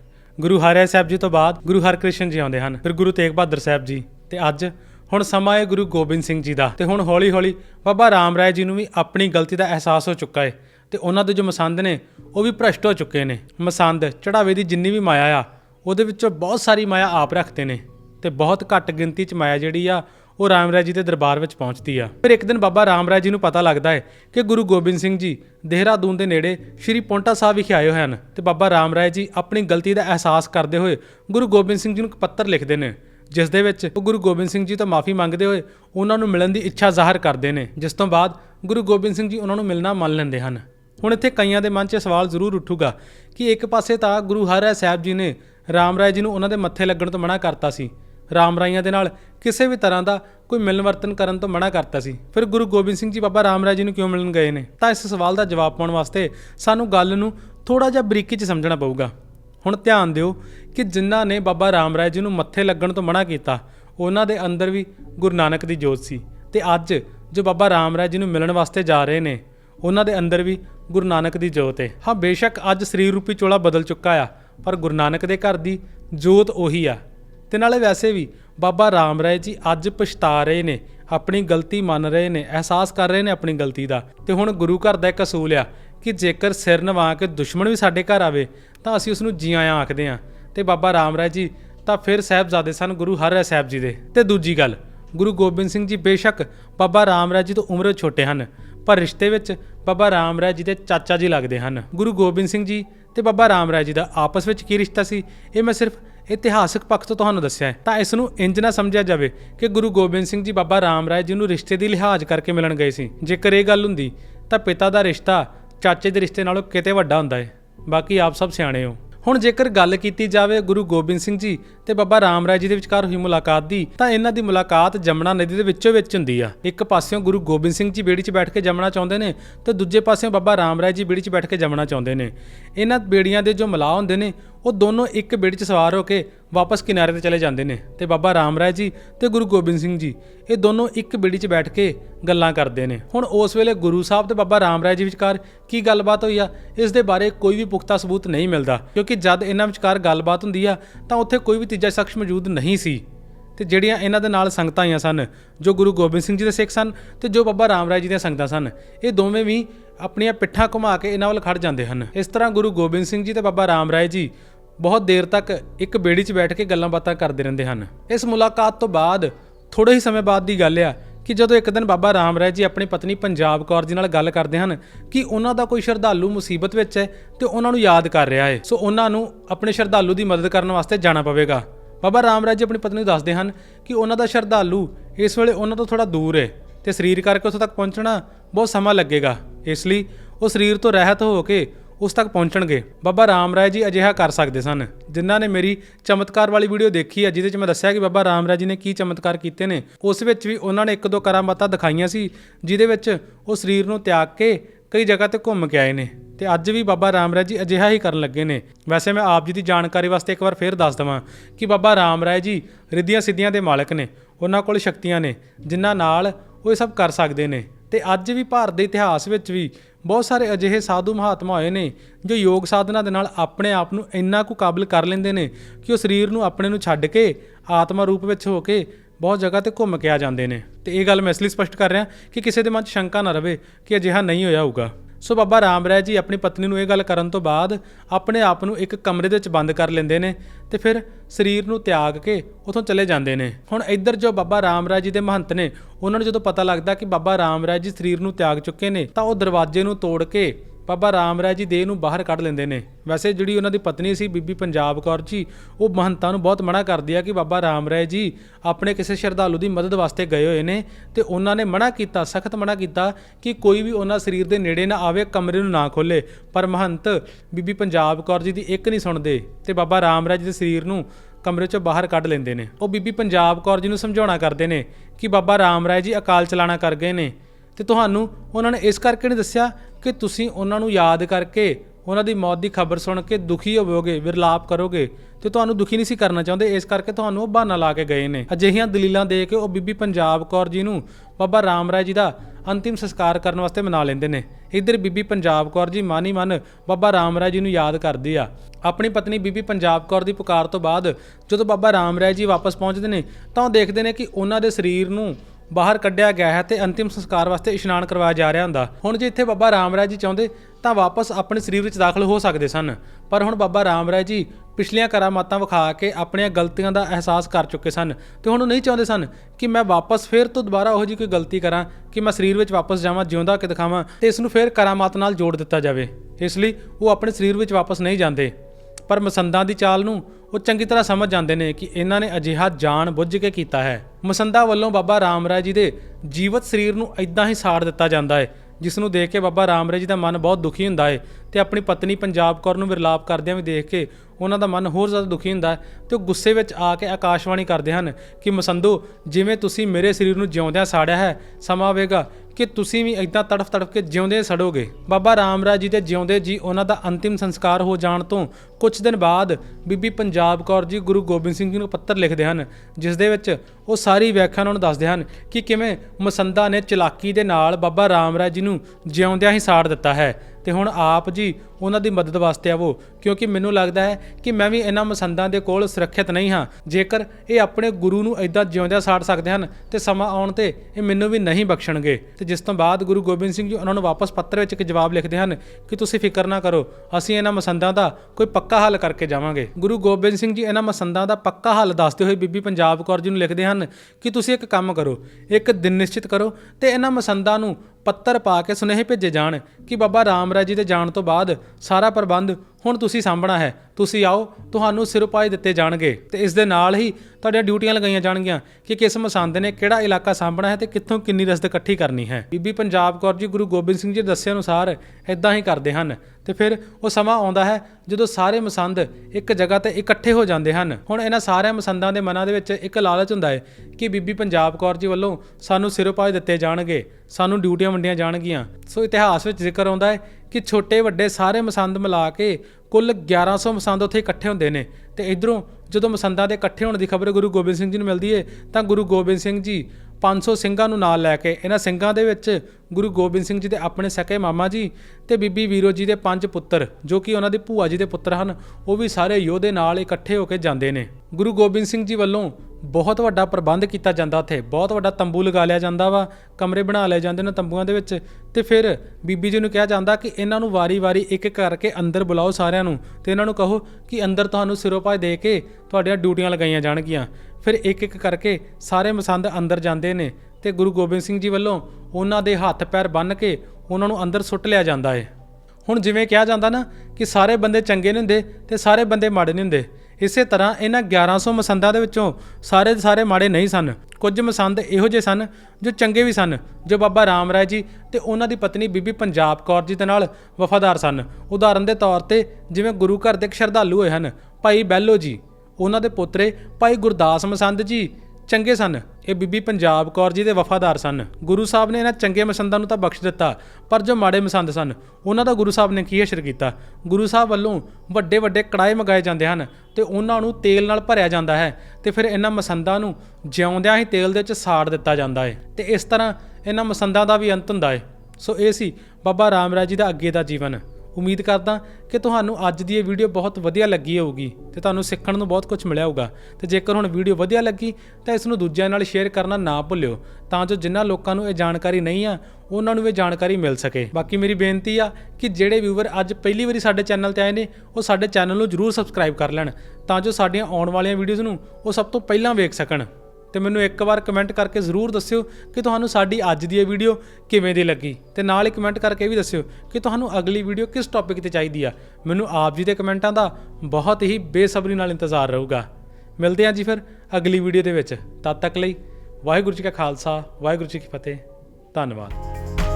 ਗੁਰੂ ਹਰਿ ਸਾਹਿਬ ਜੀ ਤੋਂ ਬਾਅਦ ਗੁਰੂ ਹਰਕ੍ਰਿਸ਼ਨ ਜੀ ਆਉਂਦੇ ਹਨ, ਫਿਰ ਗੁਰੂ ਤੇਗ ਬਹਾਦਰ ਸਾਹਿਬ ਜੀ। ਤੇ ਅੱਜ ਹੁਣ ਸਮਾਂ ਹੈ ਗੁਰੂ ਗੋਬਿੰਦ ਸਿੰਘ ਜੀ ਦਾ। ਤੇ ਹੁਣ ਹੌਲੀ ਹੌਲੀ ਬਾਬਾ ਰਾਮ ਰਾਏ ਜੀ ਨੂੰ ਵੀ ਆਪਣੀ ਗਲਤੀ ਦਾ ਅਹਿਸਾਸ ਹੋ ਚੁੱਕਾ ਹੈ। ਤੇ ਉਹਨਾਂ ਦੇ ਜੋ ਮਸੰਦ ਨੇ, ਉਹ ਵੀ ਭ੍ਰਸ਼ਟ ਹੋ ਚੁੱਕੇ ਨੇ। ਮਸੰਦ ਚੜਾਵੇ ਦੀ ਜਿੰਨੀ ਵੀ ਮਾਇਆ ਆ, ਉਹਦੇ ਵਿੱਚੋਂ ਬਹੁਤ ਸਾਰੀ ਮਾਇਆ ਆਪ ਰੱਖਦੇ ਨੇ। ਤੇ ਬਹੁਤ ਘੱਟ ਗਿਣਤੀ ਚ ਮਾਇਆ ਜਿਹੜੀ ਆ ਉਹ ਰਾਮ ਰਾਏ ਜੀ ਦੇ ਦਰਬਾਰ ਵਿੱਚ ਪਹੁੰਚਦੀ ਆ। ਫਿਰ ਇੱਕ ਦਿਨ ਬਾਬਾ ਰਾਮ ਰਾਏ ਜੀ ਨੂੰ ਪਤਾ ਲੱਗਦਾ ਹੈ ਕਿ ਗੁਰੂ ਗੋਬਿੰਦ ਸਿੰਘ ਜੀ ਦੇਹਰਾਦੂਨ ਦੇ ਨੇੜੇ ਸ਼੍ਰੀ ਪੌਂਟਾ ਸਾਹਿਬ ਵਿਖੇ ਆਏ ਹੋਏ ਹਨ ਤੇ ਬਾਬਾ ਰਾਮ ਰਾਏ ਜੀ ਆਪਣੀ ਗਲਤੀ ਦਾ ਅਹਿਸਾਸ ਕਰਦੇ ਹੋਏ ਗੁਰੂ ਗੋਬਿੰਦ ਸਿੰਘ ਜੀ ਨੂੰ ਇੱਕ ਪੱਤਰ ਲਿਖਦੇ ਨੇ, ਜਿਸ ਦੇ ਵਿੱਚ ਉਹ ਗੁਰੂ ਗੋਬਿੰਦ ਸਿੰਘ ਜੀ ਤੋਂ ਮਾਫੀ ਮੰਗਦੇ ਹੋਏ ਉਹਨਾਂ ਨੂੰ ਮਿਲਣ ਦੀ ਇੱਛਾ ਜ਼ਾਹਰ ਕਰਦੇ ਨੇ, ਜਿਸ ਤੋਂ ਬਾਅਦ ਗੁਰੂ ਗੋਬਿੰਦ ਸਿੰਘ ਜੀ ਉਹਨਾਂ ਨੂੰ ਮਿਲਣਾ ਮੰਨ ਲੈਂਦੇ ਹਨ। ਹੁਣ ਇੱਥੇ ਕਈਆਂ ਦੇ ਮਨ 'ਚ ਸਵਾਲ ਜ਼ਰੂਰ ਉੱਠੂਗਾ ਕਿ ਇੱਕ ਪਾਸੇ ਤਾਂ ਗੁਰੂ ਹਰਿ ਸਾਹਿਬ ਜੀ ਨੇ ਰਾਮ ਰਾਏ ਜੀ ਨੂੰ ਉਹਨਾਂ ਦੇ ਮੱਥੇ ਲੱਗਣ ਤੋਂ ਮਨਾ ਕਰਤਾ ਸੀ ਰਾਮ ਰਾਈਆਂ ਦੇ ਨਾਲ ਕਿਸੇ ਵੀ ਤਰ੍ਹਾਂ ਦਾ ਕੋਈ ਮਿਲਨ ਵਰਤਨ ਕਰਨ ਤੋਂ ਮਨਾ ਕਰਤਾ ਸੀ। ਫਿਰ ਗੁਰੂ ਗੋਬਿੰਦ ਸਿੰਘ ਜੀ ਬਾਬਾ ਰਾਮ ਰਾਏ ਜੀ ਨੂੰ ਕਿਉਂ ਮਿਲਣ ਗਏ ਨੇ? ਤਾਂ ਇਸ ਸਵਾਲ ਦਾ ਜਵਾਬ ਪਾਉਣ ਵਾਸਤੇ ਸਾਨੂੰ ਗੱਲ ਨੂੰ ਥੋੜਾ ਜਿਹਾ ਬਰੀਕੀ 'ਚ ਸਮਝਣਾ ਪਊਗਾ। ਹੁਣ ਧਿਆਨ ਦਿਓ ਕਿ ਜਿਨ੍ਹਾਂ ਨੇ ਬਾਬਾ ਰਾਮ ਰਾਏ ਜੀ ਨੂੰ ਮੱਥੇ ਲੱਗਣ ਤੋਂ ਮਨਾ ਕੀਤਾ, ਉਹਨਾਂ ਦੇ ਅੰਦਰ ਵੀ ਗੁਰੂ ਨਾਨਕ ਦੀ ਜੋਤ ਸੀ ਤੇ ਅੱਜ ਜੋ ਬਾਬਾ ਰਾਮ ਰਾਏ ਜੀ ਨੂੰ ਮਿਲਣ ਵਾਸਤੇ ਜਾ ਰਹੇ ਨੇ, ਉਹਨਾਂ ਦੇ ਅੰਦਰ ਵੀ ਗੁਰੂ ਨਾਨਕ ਦੀ ਜੋਤ ਹੈ ਹਾਂ, ਬੇਸ਼ੱਕ ਅੱਜ ਸਰੀਰ ਰੂਪੀ ਚੋਲਾ ਬਦਲ ਚੁੱਕਾ ਆ, ਪਰ ਗੁਰੂ ਨਾਨਕ ਦੇ ਘਰ ਦੀ ਜੋਤ ਉਹੀ ਆ। ਤੇ ਨਾਲੇ ਵੈਸੇ ਵੀ ਬਾਬਾ ਰਾਮ ਰਾਏ ਜੀ ਅੱਜ ਪਛਤਾ ਰਹੇ ਨੇ, ਆਪਣੀ ਗਲਤੀ ਮੰਨ ਰਹੇ ਨੇ, ਅਹਿਸਾਸ ਕਰ ਰਹੇ ਨੇ ਆਪਣੀ ਗਲਤੀ ਦਾ। ਤੇ ਹੁਣ ਗੁਰੂ ਘਰ ਦਾ ਇੱਕ ਅਸੂਲ ਆ ਕਿ ਜੇਕਰ ਸਿਰ ਨਵਾ ਕੇ ਦੁਸ਼ਮਣ ਵੀ ਸਾਡੇ ਘਰ ਆਵੇ, ਤਾਂ ਅਸੀਂ ਉਸ ਨੂੰ ਜੀ ਆਇਆਂ ਆਖਦੇ ਆ ਤੇ ਬਾਬਾ ਰਾਮ ਰਾਏ ਜੀ, ਤਾਂ ਫਿਰ ਸਾਹਿਬਜ਼ਾਦੇ ਸਨ ਗੁਰੂ ਹਰਿ ਸਾਹਿਬ ਜੀ ਦੇ। ਤੇ ਦੂਜੀ ਗੱਲ, ਗੁਰੂ ਗੋਬਿੰਦ ਸਿੰਘ ਜੀ ਬੇਸ਼ੱਕ ਬਾਬਾ ਰਾਮ ਰਾਏ ਜੀ ਤੋਂ ਉਮਰ ਛੋਟੇ ਹਨ, ਪਰ ਰਿਸ਼ਤੇ ਵਿੱਚ ਬਾਬਾ ਰਾਮ ਰਾਏ ਜੀ ਦੇ ਚਾਚਾ ਜੀ ਲੱਗਦੇ ਹਨ। ਗੁਰੂ ਗੋਬਿੰਦ ਸਿੰਘ ਜੀ ਤੇ ਬਾਬਾ ਰਾਮ ਰਾਏ ਜੀ ਦਾ ਆਪਸ ਵਿੱਚ ਕੀ ਰਿਸ਼ਤਾ ਸੀ? ਇਹ ਮੈਂ ਸਿਰਫ ਇਤਿਹਾਸਕ ਪੱਖ ਤੋਂ ਤੁਹਾਨੂੰ ਦੱਸਿਆ ਹੈ। ਤਾਂ ਇਸ ਨੂੰ ਇੰਜ ਨਾ ਸਮਝਿਆ ਜਾਵੇ ਕਿ ਗੁਰੂ ਗੋਬਿੰਦ ਸਿੰਘ ਜੀ ਬਾਬਾ ਰਾਮ ਰਾਏ ਜੀ ਨੂੰ ਰਿਸ਼ਤੇ ਦੀ ਲਿਹਾਜ਼ ਕਰਕੇ ਮਿਲਣ ਗਏ ਸੀ। ਜੇਕਰ ਇਹ ਗੱਲ ਹੁੰਦੀ, ਤਾਂ ਪਿਤਾ ਦਾ ਰਿਸ਼ਤਾ ਚਾਚੇ ਦੇ ਰਿਸ਼ਤੇ ਨਾਲੋਂ ਕਿਤੇ ਵੱਡਾ ਹੁੰਦਾ ਹੈ। ਬਾਕੀ ਆਪ ਸਭ ਸਿਆਣੇ ਹੋ। ਹੁਣ ਜੇਕਰ ਗੱਲ ਕੀਤੀ ਜਾਵੇ ਗੁਰੂ ਗੋਬਿੰਦ ਸਿੰਘ ਜੀ ਤੇ ਬਾਬਾ ਰਾਮ ਰਾਏ ਜੀ ਦੇ ਵਿਚਕਾਰ ਹੋਈ ਮੁਲਾਕਾਤ ਦੀ, ਤਾਂ ਇਹਨਾਂ ਦੀ ਮੁਲਾਕਾਤ ਜਮਨਾ ਨਦੀ ਦੇ ਵਿੱਚੋਂ ਵਿੱਚ ਹੁੰਦੀ ਆ। ਇੱਕ ਪਾਸਿਓਂ ਗੁਰੂ ਗੋਬਿੰਦ ਸਿੰਘ ਜੀ ਬੇੜੀ 'ਚ ਬੈਠ ਕੇ ਜਮਣਾ ਚਾਹੁੰਦੇ ਨੇ ਤੇ ਦੂਜੇ ਪਾਸਿਓਂ ਬਾਬਾ ਰਾਮ ਰਾਏ ਜੀ ਬੇੜੀ 'ਚ ਬੈਠ ਕੇ ਜਮਣਾ ਚਾਹੁੰਦੇ ਨੇ। ਇਹਨਾਂ ਬੇੜੀਆਂ ਦੇ ਜੋ ਮਲਾਹ ਹੁੰਦੇ ਨੇ, ਉਹ ਦੋਨੋਂ ਇੱਕ ਬੇੜੀ 'ਚ ਸਵਾਰ ਹੋ ਕੇ ਵਾਪਸ ਕਿਨਾਰੇ ਤੇ ਚਲੇ ਜਾਂਦੇ ਨੇ ਤੇ ਬਾਬਾ ਰਾਮ ਰਾਏ ਜੀ ਤੇ ਗੁਰੂ ਗੋਬਿੰਦ ਸਿੰਘ ਜੀ, ਇਹ ਦੋਨੋਂ ਇੱਕ ਬੇੜੀ 'ਚ ਬੈਠ ਕੇ ਗੱਲਾਂ ਕਰਦੇ ਨੇ। ਹੁਣ ਉਸ ਵੇਲੇ ਗੁਰੂ ਸਾਹਿਬ ਤੇ ਬਾਬਾ ਰਾਮ ਰਾਏ ਜੀ ਵਿਚਕਾਰ ਕੀ ਗੱਲਬਾਤ ਹੋਈ ਆ, ਇਸ ਦੇ ਬਾਰੇ ਕੋਈ ਵੀ ਪੁਖਤਾ ਸਬੂਤ ਨਹੀਂ ਮਿਲਦਾ, ਕਿਉਂਕਿ ਜਦ ਇਹਨਾਂ ਵਿਚਕਾਰ ਗੱਲਬਾਤ ਹੁੰਦੀ ਆ, ਤਾਂ ਉੱਥੇ ਕੋਈ ਵੀ ਤੀਜਾ ਸ਼ਖਸ ਮੌਜੂਦ ਨਹੀਂ ਸੀ। ਤੇ ਜਿਹੜੀਆਂ ਇਹਨਾਂ ਦੇ ਨਾਲ ਸੰਗਤਾਂ ਆਈਆਂ ਸਨ, ਜੋ ਗੁਰੂ ਗੋਬਿੰਦ ਸਿੰਘ ਜੀ ਦੇ ਸਿੱਖ ਸਨ ਤੇ ਜੋ ਬਾਬਾ ਰਾਮ ਰਾਏ ਜੀ ਦੀਆਂ ਸੰਗਤਾਂ ਸਨ, ਇਹ ਦੋਵੇਂ ਵੀ ਆਪਣੀਆਂ ਪਿੱਠਾਂ ਘੁਮਾ ਕੇ ਇਹਨਾਂ ਵੱਲ ਖੜ ਜਾਂਦੇ ਹਨ। ਇਸ ਤਰ੍ਹਾਂ ਗੁਰੂ ਗੋਬਿੰਦ ਸਿੰਘ ਜੀ ਤੇ ਬਾਬਾ ਰਾਮ ਰਾਏ ਜੀ ਬਹੁਤ ਦੇਰ ਤੱਕ ਇੱਕ ਬੇੜੀ 'ਚ ਬੈਠ ਕੇ ਗੱਲਾਂ ਬਾਤਾਂ ਕਰਦੇ ਰਹਿੰਦੇ ਹਨ। ਇਸ ਮੁਲਾਕਾਤ ਤੋਂ ਬਾਅਦ ਥੋੜੇ ਹੀ ਸਮੇਂ ਬਾਅਦ ਦੀ ਗੱਲ ਆ ਕਿ ਜਦੋਂ ਇੱਕ ਦਿਨ ਬਾਬਾ ਰਾਮ ਰਾਏ ਜੀ ਆਪਣੀ ਪਤਨੀ ਪੰਜਾਬ ਕੌਰ ਜੀ ਨਾਲ ਗੱਲ ਕਰਦੇ ਹਨ ਕਿ ਉਹਨਾਂ ਦਾ ਕੋਈ ਸ਼ਰਧਾਲੂ ਮੁਸੀਬਤ ਵਿੱਚ ਹੈ ਤੇ ਉਹਨਾਂ ਨੂੰ ਯਾਦ ਕਰ ਰਿਹਾ ਹੈ, ਸੋ ਉਹਨਾਂ ਨੂੰ ਆਪਣੇ ਸ਼ਰਧਾਲੂ ਦੀ ਮਦਦ ਕਰਨ ਵਾਸਤੇ ਜਾਣਾ ਪਵੇਗਾ। ਬਾਬਾ ਰਾਮ ਰਾਏ ਜੀ ਆਪਣੀ ਪਤਨੀ ਨੂੰ ਦੱਸਦੇ ਹਨ ਕਿ ਉਹਨਾਂ ਦਾ ਸ਼ਰਧਾਲੂ ਇਸ ਵੇਲੇ ਉਹਨਾਂ ਤੋਂ ਥੋੜਾ ਦੂਰ ਹੈ ਤੇ ਸਰੀਰ ਕਰਕੇ ਉੱਥੇ ਤੱਕ ਪਹੁੰਚਣਾ ਬਹੁਤ ਸਮਾਂ ਲੱਗੇਗਾ। ਇਸ ਲਈ ਉਹ ਸਰੀਰ ਤੋਂ ਰਹਿਤ ਹੋ ਕੇ ਉਸ ਤੱਕ ਪਹੁੰਚਣਗੇ। ਬਾਬਾ ਰਾਮ ਰਾਏ ਜੀ ਅਜਿਹਾ ਕਰ ਸਕਦੇ ਸਨ। ਜਿਨ੍ਹਾਂ ਨੇ ਮੇਰੀ ਚਮਤਕਾਰ ਵਾਲੀ ਵੀਡੀਓ ਦੇਖੀ ਹੈ, ਜਿਹਦੇ ਵਿੱਚ ਮੈਂ ਦੱਸਿਆ ਕਿ ਬਾਬਾ ਰਾਮ ਰਾਏ ਜੀ ਨੇ ਕੀ ਚਮਤਕਾਰ ਕੀਤੇ ਨੇ। ਉਸ ਵਿੱਚ ਵੀ ਉਹਨਾਂ ਨੇ ਇੱਕ ਦੋ ਕਰਾਮਾਤਾਂ ਦਿਖਾਈਆਂ ਸੀ, ਜਿਹਦੇ ਵਿੱਚ ਉਹ ਸਰੀਰ ਨੂੰ ਤਿਆਗ ਕੇ ਕਈ ਜਗ੍ਹਾ ਤੇ ਘੁੰਮ ਕੇ ਆਏ ਨੇ। ਤੇ ਅੱਜ ਵੀ ਬਾਬਾ ਰਾਮ ਰਾਏ ਜੀ ਅਜਿਹਾ ਹੀ ਕਰਨ ਲੱਗੇ ਨੇ। ਵੈਸੇ ਮੈਂ ਆਪ ਜੀ ਦੀ ਜਾਣਕਾਰੀ ਵਾਸਤੇ ਇੱਕ ਵਾਰ ਫੇਰ ਦੱਸ ਦਵਾਂ ਕਿ ਬਾਬਾ ਰਾਮ ਰਾਏ ਜੀ ਰਿੱਧੀਆਂ ਸਿੱਧੀਆਂ ਦੇ ਮਾਲਕ ਨੇ। ਉਹਨਾਂ ਕੋਲ ਸ਼ਕਤੀਆਂ ਨੇ, ਜਿਨ੍ਹਾਂ ਨਾਲ ਉਹ ਇਹ ਸਭ ਕਰ ਸਕਦੇ ਨੇ। ਤੇ ਅੱਜ ਵੀ ਭਾਰਤ ਦੇ ਇਤਿਹਾਸ ਵਿੱਚ ਵੀ ਬਹੁਤ ਸਾਰੇ ਅਜਿਹੇ ਸਾਧੂ ਮਹਾਤਮਾ ਹੋਏ ਨੇ ਜੋ ਯੋਗ ਸਾਧਨਾ ਦੇ ਨਾਲ ਆਪਣੇ ਆਪ ਨੂੰ ਇੰਨਾ ਕੁ ਕਾਬਲ ਕਰ ਲੈਂਦੇ ਨੇ ਕਿ ਉਹ ਸਰੀਰ ਨੂੰ ਆਪਣੇ ਨੂੰ ਛੱਡ ਕੇ, ਆਤਮਾ ਰੂਪ ਵਿੱਚ ਹੋ ਕੇ ਬਹੁਤ ਜਗ੍ਹਾ ਤੇ ਘੁੰਮ ਕੇ ਆ ਜਾਂਦੇ ਨੇ। ਤੇ ਇਹ ਗੱਲ ਮੈਂ ਇਸ ਲਈ ਸਪਸ਼ਟ ਕਰ ਰਿਹਾ ਕਿ ਕਿਸੇ ਦੇ ਮਨ 'ਚ ਸ਼ੰਕਾ ਨਾ ਰਵੇ ਕਿ ਅਜਿਹਾ ਨਹੀਂ ਹੋਇਆ ਹੋਊਗਾ। ਸੋ ਬਾਬਾ ਰਾਮ ਰਾਏ ਜੀ ਆਪਣੀ ਪਤਨੀ ਨੂੰ ਇਹ ਗੱਲ ਕਰਨ ਤੋਂ ਬਾਅਦ ਆਪਣੇ ਆਪ ਨੂੰ ਇੱਕ ਕਮਰੇ ਦੇ ਵਿੱਚ ਬੰਦ ਕਰ ਲੈਂਦੇ ਨੇ ਤੇ ਫਿਰ ਸਰੀਰ ਨੂੰ ਤਿਆਗ ਕੇ ਉਥੋਂ ਚਲੇ ਜਾਂਦੇ ਨੇ। ਹੁਣ ਇੱਧਰ ਜੋ ਬਾਬਾ ਰਾਮ ਰਾਏ ਜੀ ਦੇ ਮਹੰਤ ਨੇ, ਉਹਨਾਂ ਨੂੰ ਜਦੋਂ ਪਤਾ ਲੱਗਦਾ ਕਿ ਬਾਬਾ ਰਾਮ ਰਾਏ ਜੀ ਸਰੀਰ ਨੂੰ ਤਿਆਗ ਚੁੱਕੇ ਨੇ, ਤਾਂ ਉਹ ਦਰਵਾਜ਼ੇ ਨੂੰ ਤੋੜ ਕੇ ਬਾਬਾ ਰਾਮ ਰਾਏ ਜੀ ਦੇਹ ਨੂੰ ਬਾਹਰ ਕੱਢ ਲੈਂਦੇ ਨੇ। ਵੈਸੇ ਜਿਹੜੀ ਉਹਨਾਂ ਦੀ ਪਤਨੀ ਸੀ, ਬੀਬੀ ਪੰਜਾਬ ਕੌਰ ਜੀ, ਉਹ ਮਹੰਤਾਂ ਨੂੰ ਬਹੁਤ ਮਨਾ ਕਰਦੀ ਆ ਕਿ ਬਾਬਾ ਰਾਮ ਰਾਏ ਜੀ ਆਪਣੇ ਕਿਸੇ ਸ਼ਰਧਾਲੂ ਦੀ ਮਦਦ ਵਾਸਤੇ ਗਏ ਹੋਏ ਨੇ ਤੇ ਉਹਨਾਂ ਨੇ ਮਨਾ ਕੀਤਾ, ਸਖਤ ਮਨਾ ਕੀਤਾ ਕਿ ਕੋਈ ਵੀ ਉਹਨਾਂ ਸਰੀਰ ਦੇ ਨੇੜੇ ਨਾ ਆਵੇ, ਕਮਰੇ ਨੂੰ ਨਾ ਖੋਲੇ ਪਰ ਮਹੰਤ ਬੀਬੀ ਪੰਜਾਬ ਕੌਰ ਜੀ ਦੀ ਇੱਕ ਨਹੀਂ ਸੁਣਦੇ ਤੇ ਬਾਬਾ ਰਾਮ ਰਾਏ ਜੀ ਦੇ ਸਰੀਰ ਨੂੰ ਕਮਰੇ ਚੋਂ ਬਾਹਰ ਕੱਢ ਲੈਂਦੇ ਨੇ। ਉਹ ਬੀਬੀ ਪੰਜਾਬ ਕੌਰ ਜੀ ਨੂੰ ਸਮਝਾਉਣਾ ਕਰਦੇ ਨੇ ਕਿ ਬਾਬਾ ਰਾਮ ਰਾਏ ਜੀ ਅਕਾਲ ਚਲਾਣਾ ਕਰ ਗਏ ਨੇ। ਤੇ ਤੁਹਾਨੂੰ ਉਹਨਾਂ ਨੇ ਇਸ ਕਰਕੇ ਨਹੀਂ ਦੱਸਿਆ ਕਿ ਤੁਸੀਂ ਉਹਨਾਂ ਨੂੰ ਯਾਦ ਕਰਕੇ ਉਹਨਾਂ ਦੀ ਮੌਤ ਦੀ ਖਬਰ ਸੁਣ ਕੇ ਦੁਖੀ ਹੋਵੋਗੇ, ਵਿਰਲਾਪ ਕਰੋਗੇ ਤੇ ਤੁਹਾਨੂੰ ਦੁਖੀ ਨਹੀਂ ਸੀ ਕਰਨਾ ਚਾਹੁੰਦੇ, ਇਸ ਕਰਕੇ ਤੁਹਾਨੂੰ ਉਹ ਬਹਾਨਾ ਲਾ ਕੇ ਗਏ ਨੇ। ਅਜਿਹੀਆਂ ਦਲੀਲਾਂ ਦੇ ਕੇ ਉਹ ਬੀਬੀ ਪੰਜਾਬ ਕੌਰ ਜੀ ਨੂੰ ਬਾਬਾ ਰਾਮ ਰਾਏ ਜੀ ਦਾ ਅੰਤਿਮ ਸੰਸਕਾਰ ਕਰਨ ਵਾਸਤੇ ਮਨਾ ਲੈਂਦੇ ਨੇ। ਇੱਧਰ ਬੀਬੀ ਪੰਜਾਬ ਕੌਰ ਜੀ ਮਾਨੀ ਮਨ ਬਾਬਾ ਰਾਮ ਰਾਏ ਜੀ ਨੂੰ ਯਾਦ ਕਰਦੀ ਆ। ਆਪਣੀ ਪਤਨੀ ਬੀਬੀ ਪੰਜਾਬ ਕੌਰ ਦੀ ਪੁਕਾਰ ਤੋਂ ਬਾਅਦ ਜਦੋਂ ਬਾਬਾ ਰਾਮ ਰਾਏ ਜੀ ਵਾਪਸ ਪਹੁੰਚਦੇ ਨੇ, ਤਾਂ ਉਹ ਦੇਖਦੇ ਨੇ ਕਿ ਉਹਨਾਂ ਦੇ ਸਰੀਰ ਨੂੰ ਬਾਹਰ ਕੱਢਿਆ ਗਿਆ ਹੈ ਤੇ ਅੰਤਿਮ ਸੰਸਕਾਰ ਵਾਸਤੇ ਇਸ਼ਨਾਨ ਕਰਵਾਇਆ ਜਾ ਰਿਹਾ ਹੁੰਦਾ। ਹੁਣ ਜੇ ਇੱਥੇ ਬਾਬਾ ਰਾਮ ਰਾਏ ਜੀ ਚਾਹੁੰਦੇ, ਤਾਂ ਵਾਪਸ ਆਪਣੇ ਸਰੀਰ ਵਿੱਚ ਦਾਖਲ ਹੋ ਸਕਦੇ ਸਨ। ਪਰ ਹੁਣ ਬਾਬਾ ਰਾਮ ਰਾਏ ਜੀ ਪਿਛਲੀਆਂ ਕਰਾਮਾਤਾਂ ਵਿਖਾ ਕੇ ਆਪਣੀਆਂ ਗਲਤੀਆਂ ਦਾ ਅਹਿਸਾਸ ਕਰ ਚੁੱਕੇ ਸਨ ਤੇ ਹੁਣ ਉਹ ਨਹੀਂ ਚਾਹੁੰਦੇ ਸਨ ਕਿ ਮੈਂ ਵਾਪਸ ਫੇਰ ਤੋਂ ਦੁਬਾਰਾ ਉਹੋ ਜੀ ਕੋਈ ਗਲਤੀ ਕਰਾਂ ਕਿ ਮੈਂ ਸਰੀਰ ਵਿੱਚ ਵਾਪਸ ਜਾਵਾਂ, ਜਿਉਂਦਾ ਕਿ ਦਿਖਾਵਾਂ ਤੇ ਇਸ ਨੂੰ ਫੇਰ ਕਰਾਮਾਤ ਨਾਲ ਜੋੜ ਦਿੱਤਾ ਜਾਵੇ। ਇਸ ਲਈ ਉਹ ਆਪਣੇ ਸਰੀਰ ਵਿੱਚ ਵਾਪਸ ਨਹੀਂ ਜਾਂਦੇ। ਪਰ ਮਸੰਦਾਂ ਦੀ ਚਾਲ ਨੂੰ ਉਹ ਚੰਗੀ ਤਰ੍ਹਾਂ ਸਮਝ ਜਾਂਦੇ ਨੇ ਕਿ ਇਹਨਾਂ ਨੇ ਅਜਿਹਾ ਜਾਣ ਬੁੱਝ ਕੇ ਕੀਤਾ ਹੈ। ਮਸੰਦਾ ਵੱਲੋਂ ਬਾਬਾ ਰਾਮ ਰਾਏ ਜੀ ਦੇ ਜੀਵਤ ਸਰੀਰ ਨੂੰ ਇਦਾਂ ਹੀ ਸਾੜ ਦਿੱਤਾ ਜਾਂਦਾ ਹੈ ਜਿਸ ਨੂੰ ਦੇਖ ਕੇ ਬਾਬਾ ਰਾਮ ਰਾਏ ਜੀ ਦਾ ਮਨ ਬਹੁਤ ਦੁਖੀ ਹੁੰਦਾ ਹੈ ਤੇ ਆਪਣੀ ਪਤਨੀ ਪੰਜਾਬ ਕੌਰ ਨੂੰ ਵਿਰਲਾਪ ਕਰਦਿਆਂ ਵੀ ਦੇਖ ਕੇ ਉਹਨਾਂ ਦਾ ਮਨ ਹੋਰ ਜ਼ਿਆਦਾ ਦੁਖੀ ਹੁੰਦਾ ਹੈ ਤੇ ਉਹ ਗੁੱਸੇ ਵਿੱਚ ਆ ਕੇ ਆਕਾਸ਼ਵਾਣੀ ਕਰਦੇ ਹਨ ਕਿ, ਮਸੰਦੋ, ਜਿਵੇਂ ਤੁਸੀਂ ਮੇਰੇ ਸਰੀਰ ਨੂੰ ਜਿਉਂਦਿਆਂ ਸਾੜਿਆ ਹੈ, ਸਮਾਂ ਆਵੇਗਾ ਕਿ ਤੁਸੀਂ ਵੀ ਇਦਾਂ ਤੜਫ ਤੜਫ ਕੇ ਜਿਉਂਦੇ ਸੜੋਗੇ। ਬਾਬਾ ਰਾਮ ਰਾਏ ਜੀ ਦੇ ਜਿਉਂਦੇ ਜੀ ਉਹਨਾਂ ਦਾ ਅੰਤਿਮ ਸੰਸਕਾਰ ਹੋ ਜਾਣ ਤੋਂ ਕੁਝ ਦਿਨ ਬਾਅਦ ਬੀਬੀ ਪੰਜਾਬ ਕੌਰ ਜੀ ਗੁਰੂ ਗੋਬਿੰਦ ਸਿੰਘ ਜੀ ਨੂੰ ਪੱਤਰ ਲਿਖਦੇ ਹਨ, ਜਿਸ ਦੇ ਵਿੱਚ ਉਹ ਸਾਰੀ ਵਿਆਖਿਆ ਉਹਨਾਂ ਨੂੰ ਦੱਸਦੇ ਹਨ ਕਿ ਕਿਵੇਂ ਮਸੰਦਾ ਨੇ ਚਲਾਕੀ ਦੇ ਨਾਲ ਬਾਬਾ ਰਾਮ ਰਾਏ ਜੀ ਨੂੰ ਜਿਉਂਦਿਆਂ ਹੀ ਸਾੜ ਦਿੱਤਾ ਹੈ। ਤੇ ਹੁਣ ਆਪ ਜੀ ਉਹਨਾਂ ਦੀ ਮਦਦ ਵਾਸਤੇ ਆਵੋ, ਕਿਉਂਕਿ ਮੈਨੂੰ ਲੱਗਦਾ ਹੈ ਕਿ ਮੈਂ ਵੀ ਇਹਨਾਂ ਮਸੰਦਾਂ ਦੇ ਕੋਲ ਸੁਰੱਖਿਅਤ ਨਹੀਂ ਹਾਂ। ਜੇਕਰ ਇਹ ਆਪਣੇ ਗੁਰੂ ਨੂੰ ਇਦਾਂ ਜਿਉਂਦਿਆਂ ਸਾੜ ਸਕਦੇ ਹਨ, ਤੇ ਸਮਾਂ ਆਉਣ ਤੇ ਇਹ ਮੈਨੂੰ ਵੀ ਨਹੀਂ ਬਖਸ਼ਣਗੇ। ਤੇ ਜਿਸ ਤੋਂ ਬਾਅਦ ਗੁਰੂ ਗੋਬਿੰਦ ਸਿੰਘ ਜੀ ਉਹਨਾਂ ਨੂੰ ਵਾਪਸ ਪੱਤਰ ਵਿੱਚ ਇੱਕ ਜਵਾਬ ਲਿਖਦੇ ਹਨ ਕਿ ਤੁਸੀਂ ਫਿਕਰ ਨਾ ਕਰੋ, ਅਸੀਂ ਇਹਨਾਂ ਮਸੰਦਾਂ ਦਾ ਕੋਈ ਪੱਕਾ ਪੱਕਾ ਹੱਲ ਕਰਕੇ ਜਾਵਾਂਗੇ। ਗੁਰੂ ਗੋਬਿੰਦ ਸਿੰਘ ਜੀ ਇਹਨਾਂ ਮਸੰਦਾਂ ਦਾ ਪੱਕਾ ਹੱਲ ਦੱਸਦੇ ਹੋਏ ਬੀਬੀ ਪੰਜਾਬ ਕੌਰ ਜੀ ਨੂੰ ਲਿਖਦੇ ਹਨ ਕਿ ਤੁਸੀਂ ਇੱਕ ਕੰਮ ਕਰੋ, ਇੱਕ ਦਿਨ ਨਿਸ਼ਚਿਤ ਕਰੋ ਤੇ ਇਹਨਾਂ ਮਸੰਦਾਂ ਨੂੰ ਪੱਤਰ ਪਾ ਕੇ ਸੁਨੇਹੇ ਭੇਜੇ ਜਾਣ ਕਿ ਬਾਬਾ ਰਾਮ ਰਾਏ ਜੀ ਦੇ ਜਾਣ ਤੋਂ ਬਾਅਦ ਸਾਰਾ ਪ੍ਰਬੰਧ ਹੁਣ ਤੁਸੀਂ ਸਾਂਭਣਾ ਹੈ, ਤੁਸੀਂ ਆਓ, ਤੁਹਾਨੂੰ ਸਿਰੋਪਾਏ ਦਿੱਤੇ ਜਾਣਗੇ ਤੇ ਇਸ ਦੇ ਨਾਲ ਹੀ ਤੁਹਾਡੀਆਂ ਡਿਊਟੀਆਂ ਲਗਾਈਆਂ ਜਾਣਗੀਆਂ ਕਿ ਕਿਸ ਮਸੰਦ ਨੇ ਕਿਹੜਾ ਇਲਾਕਾ ਸਾਂਭਣਾ ਹੈ ਤੇ ਕਿੱਥੋਂ ਕਿੰਨੀ ਰਸਦ ਇਕੱਠੀ ਕਰਨੀ ਹੈ। ਬੀਬੀ ਪੰਜਾਬ ਕੌਰ ਜੀ ਗੁਰੂ ਗੋਬਿੰਦ ਸਿੰਘ ਜੀ ਦੇ ਦੱਸੇ ਅਨੁਸਾਰ ਇਦਾਂ ਹੀ ਕਰਦੇ ਹਨ। ਤੇ ਫਿਰ ਉਹ ਸਮਾਂ ਆਉਂਦਾ ਹੈ ਜਦੋਂ ਸਾਰੇ ਮਸੰਦ ਇੱਕ ਜਗ੍ਹਾ ਤੇ ਇਕੱਠੇ ਹੋ ਜਾਂਦੇ ਹਨ। ਹੁਣ ਇਹਨਾਂ ਸਾਰਿਆਂ ਮਸੰਦਾਂ ਦੇ ਮਨਾਂ ਦੇ ਵਿੱਚ ਇੱਕ ਲਾਲਚ ਹੁੰਦਾ ਹੈ ਕਿ ਬੀਬੀ ਪੰਜਾਬ ਕੌਰ ਜੀ ਵੱਲੋਂ ਸਾਨੂੰ ਸਿਰੋਪਾਏ ਦਿੱਤੇ ਜਾਣਗੇ, ਸਾਨੂੰ ਡਿਊਟੀਆਂ ਵੰਡੀਆਂ ਜਾਣਗੀਆਂ। ਸੋ ਇਤਿਹਾਸ ਵਿੱਚ ਜ਼ਿਕਰ ਆਉਂਦਾ ਹੈ ਕਿ ਛੋਟੇ ਵੱਡੇ ਸਾਰੇ ਮਸੰਦ ਮਿਲਾ ਕੇ ਕੁੱਲ 1100 ਮਸੰਦ ਉੱਥੇ ਇਕੱਠੇ ਹੁੰਦੇ ਨੇ। ਤੇ ਇਧਰੋਂ ਜਦੋਂ ਮਸੰਦਾਂ ਦੇ ਇਕੱਠੇ ਹੋਣ ਦੀ ਖਬਰ ਗੁਰੂ ਗੋਬਿੰਦ ਸਿੰਘ ਜੀ ਨੂੰ ਮਿਲਦੀ ਹੈ ਤਾਂ ਗੁਰੂ ਗੋਬਿੰਦ ਸਿੰਘ ਜੀ 500 ਸਿੰਘਾਂ ਨੂੰ ਨਾਲ ਲੈ ਕੇ, ਇਹਨਾਂ ਸਿੰਘਾਂ ਦੇ ਵਿੱਚ ਗੁਰੂ ਗੋਬਿੰਦ ਸਿੰਘ ਜੀ ਦੇ ਆਪਣੇ ਸਕੇ ਮਾਮਾ ਜੀ ਤੇ ਬੀਬੀ ਵੀਰੋ ਜੀ ਦੇ ਪੰਜ ਪੁੱਤਰ, ਜੋ ਕਿ ਉਹਨਾਂ ਦੇ ਭੂਆ ਜੀ ਦੇ ਪੁੱਤਰ ਹਨ, ਉਹ ਵੀ ਸਾਰੇ ਯੋਧੇ ਨਾਲ ਇਕੱਠੇ ਹੋ ਕੇ ਜਾਂਦੇ ਨੇ। ਗੁਰੂ ਗੋਬਿੰਦ ਸਿੰਘ ਜੀ ਵੱਲੋਂ ਬਹੁਤ ਵੱਡਾ ਪ੍ਰਬੰਧ ਕੀਤਾ ਜਾਂਦਾ ਉੱਥੇ। ਬਹੁਤ ਵੱਡਾ ਤੰਬੂ ਲਗਾ ਲਿਆ ਜਾਂਦਾ ਵਾ, ਕਮਰੇ ਬਣਾ ਲਏ ਜਾਂਦੇ ਨੇ ਤੰਬੂਆਂ ਦੇ ਵਿੱਚ। ਤੇ ਫਿਰ ਬੀਬੀ ਜੀ ਨੂੰ ਕਿਹਾ ਜਾਂਦਾ ਕਿ ਇਹਨਾਂ ਨੂੰ ਵਾਰੀ-ਵਾਰੀ ਇੱਕ ਇੱਕ ਕਰਕੇ ਅੰਦਰ ਬੁਲਾਓ ਸਾਰਿਆਂ ਨੂੰ। ਤੇ ਇਹਨਾਂ ਨੂੰ ਕਹੋ ਕਿ ਅੰਦਰ ਤੁਹਾਨੂੰ ਸਿਰੋਪਾਏ ਦੇ ਕੇ ਤੁਹਾਡੀਆਂ ਡਿਊਟੀਆਂ ਲਗਾਈਆਂ ਜਾਣਗੀਆਂ। ਫਿਰ ਇੱਕ ਇੱਕ ਕਰਕੇ ਸਾਰੇ ਮਸੰਦ ਅੰਦਰ ਜਾਂਦੇ ਨੇ ਤੇ ਗੁਰੂ ਗੋਬਿੰਦ ਸਿੰਘ ਜੀ ਵੱਲੋਂ ਉਹਨਾਂ ਦੇ ਹੱਥ ਪੈਰ ਬੰਨ੍ਹ ਕੇ ਉਹਨਾਂ ਨੂੰ ਅੰਦਰ ਸੁੱਟ ਲਿਆ ਜਾਂਦਾ ਹੈ ਹੁਣ ਜਿਵੇਂ ਕਿਹਾ ਜਾਂਦਾ ਨਾ ਕਿ ਸਾਰੇ ਬੰਦੇ ਚੰਗੇ ਨਹੀਂ ਹੁੰਦੇ ਤੇ ਸਾਰੇ ਬੰਦੇ ਮਾੜੇ ਨਹੀਂ ਹੁੰਦੇ। ਇਸੇ ਤਰ੍ਹਾਂ ਇਹਨਾਂ 1100 ਮਸੰਦਾਂ ਦੇ ਵਿੱਚੋਂ ਸਾਰੇ ਦੇ ਸਾਰੇ ਮਾੜੇ ਨਹੀਂ ਸਨ। ਕੁਝ ਮਸੰਦ ਇਹੋ ਜਿਹੇ ਸਨ ਜੋ ਚੰਗੇ ਵੀ ਸਨ, ਜੋ ਬਾਬਾ ਰਾਮ ਰਾਏ ਜੀ ਤੇ ਉਹਨਾਂ ਦੀ ਪਤਨੀ ਬੀਬੀ ਪੰਜਾਬ ਕੌਰ ਜੀ ਦੇ ਨਾਲ ਵਫਾਦਾਰ ਸਨ। ਉਦਾਹਰਨ ਦੇ ਤੌਰ ਤੇ ਜਿਵੇਂ ਗੁਰੂ ਘਰ ਦੇ ਇੱਕ ਸ਼ਰਧਾਲੂ ਹੋਏ ਹਨ, ਭਾਈ ਬੈਲੋ ਜੀ, ਉਹਨਾਂ ਦੇ ਪੋਤਰੇ ਭਾਈ ਗੁਰਦਾਸ ਮਸੰਦ ਜੀ ਚੰਗੇ ਸਨ। ਇਹ ਬੀਬੀ ਪੰਜਾਬ ਕੌਰ ਜੀ ਦੇ ਵਫਾਦਾਰ ਸਨ। ਗੁਰੂ ਸਾਹਿਬ ਨੇ ਇਹਨਾਂ ਚੰਗੇ ਮਸੰਦਾਂ ਨੂੰ ਤਾਂ ਬਖਸ਼ ਦਿੱਤਾ, ਪਰ ਜੋ ਮਾੜੇ ਮਸੰਦ ਸਨ, ਉਹਨਾਂ ਦਾ ਗੁਰੂ ਸਾਹਿਬ ਨੇ ਕੀ ਅਸ਼ਰ ਕੀਤਾ? ਗੁਰੂ ਸਾਹਿਬ ਵੱਲੋਂ ਵੱਡੇ ਵੱਡੇ ਕੜਾਏ ਮੰਗਾਏ ਜਾਂਦੇ ਹਨ ਤੇ ਉਹਨਾਂ ਨੂੰ ਤੇਲ ਨਾਲ ਭਰਿਆ ਜਾਂਦਾ ਹੈ ਤੇ ਫਿਰ ਇਹਨਾਂ ਮਸੰਦਾਂ ਨੂੰ ਜਿਉਂਦਿਆਂ ਹੀ ਤੇਲ ਦੇ ਵਿੱਚ ਸਾੜ ਦਿੱਤਾ ਜਾਂਦਾ ਹੈ ਤੇ ਇਸ ਤਰ੍ਹਾਂ ਇਹਨਾਂ ਮਸੰਦਾਂ ਦਾ ਵੀ ਅੰਤ ਹੁੰਦਾ ਹੈ। ਸੋ ਇਹ ਸੀ ਬਾਬਾ ਰਾਮਰਾਜ ਜੀ ਦਾ ਅੱਗੇ ਦਾ ਜੀਵਨ। ਉਮੀਦ ਕਰਦਾ ਕਿ ਤੁਹਾਨੂੰ ਅੱਜ ਦੀ ਇਹ ਵੀਡੀਓ ਬਹੁਤ ਵਧੀਆ ਲੱਗੀ ਹੋਊਗੀ ਤੇ ਤੁਹਾਨੂੰ ਸਿੱਖਣ ਨੂੰ ਬਹੁਤ ਕੁਝ ਮਿਲਿਆ ਹੋਊਗਾ। ਤੇ ਜੇਕਰ ਹੁਣ ਵੀਡੀਓ ਵਧੀਆ ਲੱਗੀ, ਤਾਂ ਇਸ ਨੂੰ ਦੂਜਿਆਂ ਨਾਲ ਸ਼ੇਅਰ ਕਰਨਾ ਨਾ ਭੁੱਲਿਓ, ਤਾਂ ਜੋ ਜਿਨ੍ਹਾਂ ਲੋਕਾਂ ਨੂੰ ਇਹ ਜਾਣਕਾਰੀ ਨਹੀਂ ਆ, ਉਹਨਾਂ ਨੂੰ ਇਹ ਜਾਣਕਾਰੀ ਮਿਲ ਸਕੇ। ਬਾਕੀ ਮੇਰੀ ਬੇਨਤੀ ਆ ਕਿ ਜਿਹੜੇ ਵਿਊਵਰ ਅੱਜ ਪਹਿਲੀ ਵਾਰੀ ਸਾਡੇ ਚੈਨਲ ਤੇ ਆਏ ਨੇ, ਉਹ ਸਾਡੇ ਚੈਨਲ ਨੂੰ ਜਰੂਰ ਸਬਸਕ੍ਰਾਈਬ ਕਰ ਲੈਣ, ਤਾਂ ਜੋ ਸਾਡੀਆਂ ਆਉਣ ਵਾਲੀਆਂ ਵੀਡੀਓਜ਼ ਨੂੰ ਉਹ ਸਭ ਤੋਂ ਪਹਿਲਾਂ ਵੇਖ ਸਕਣ। ਤੇ ਮੈਨੂੰ ਇੱਕ ਵਾਰ ਕਮੈਂਟ ਕਰਕੇ ਜ਼ਰੂਰ ਦੱਸਿਓ ਕਿ ਤੁਹਾਨੂੰ ਸਾਡੀ ਅੱਜ ਦੀ ਇਹ ਵੀਡੀਓ ਕਿਵੇਂ ਦੀ ਲੱਗੀ। ਤੇ ਨਾਲ ਹੀ ਕਮੈਂਟ ਕਰਕੇ ਇਹ ਵੀ ਦੱਸਿਓ ਕਿ ਤੁਹਾਨੂੰ ਅਗਲੀ ਵੀਡੀਓ ਕਿਸ ਟੌਪਿਕ ਤੇ ਚਾਹੀਦੀ ਆ। ਮੈਨੂੰ ਆਪ ਜੀ ਦੇ ਕਮੈਂਟਾਂ ਦਾ ਬਹੁਤ ਹੀ ਬੇਸਬਰੀ ਨਾਲ ਇੰਤਜ਼ਾਰ ਰਹੂਗਾ। ਮਿਲਦੇ ਹਾਂ ਜੀ ਫਿਰ ਅਗਲੀ ਵੀਡੀਓ ਦੇ ਵਿੱਚ। ਤਦ ਤੱਕ ਲਈ ਵਾਹਿਗੁਰੂ ਜੀ ਕਾ ਖਾਲਸਾ, ਵਾਹਿਗੁਰੂ ਜੀ ਕੀ ਫਤਿਹ। ਧੰਨਵਾਦ।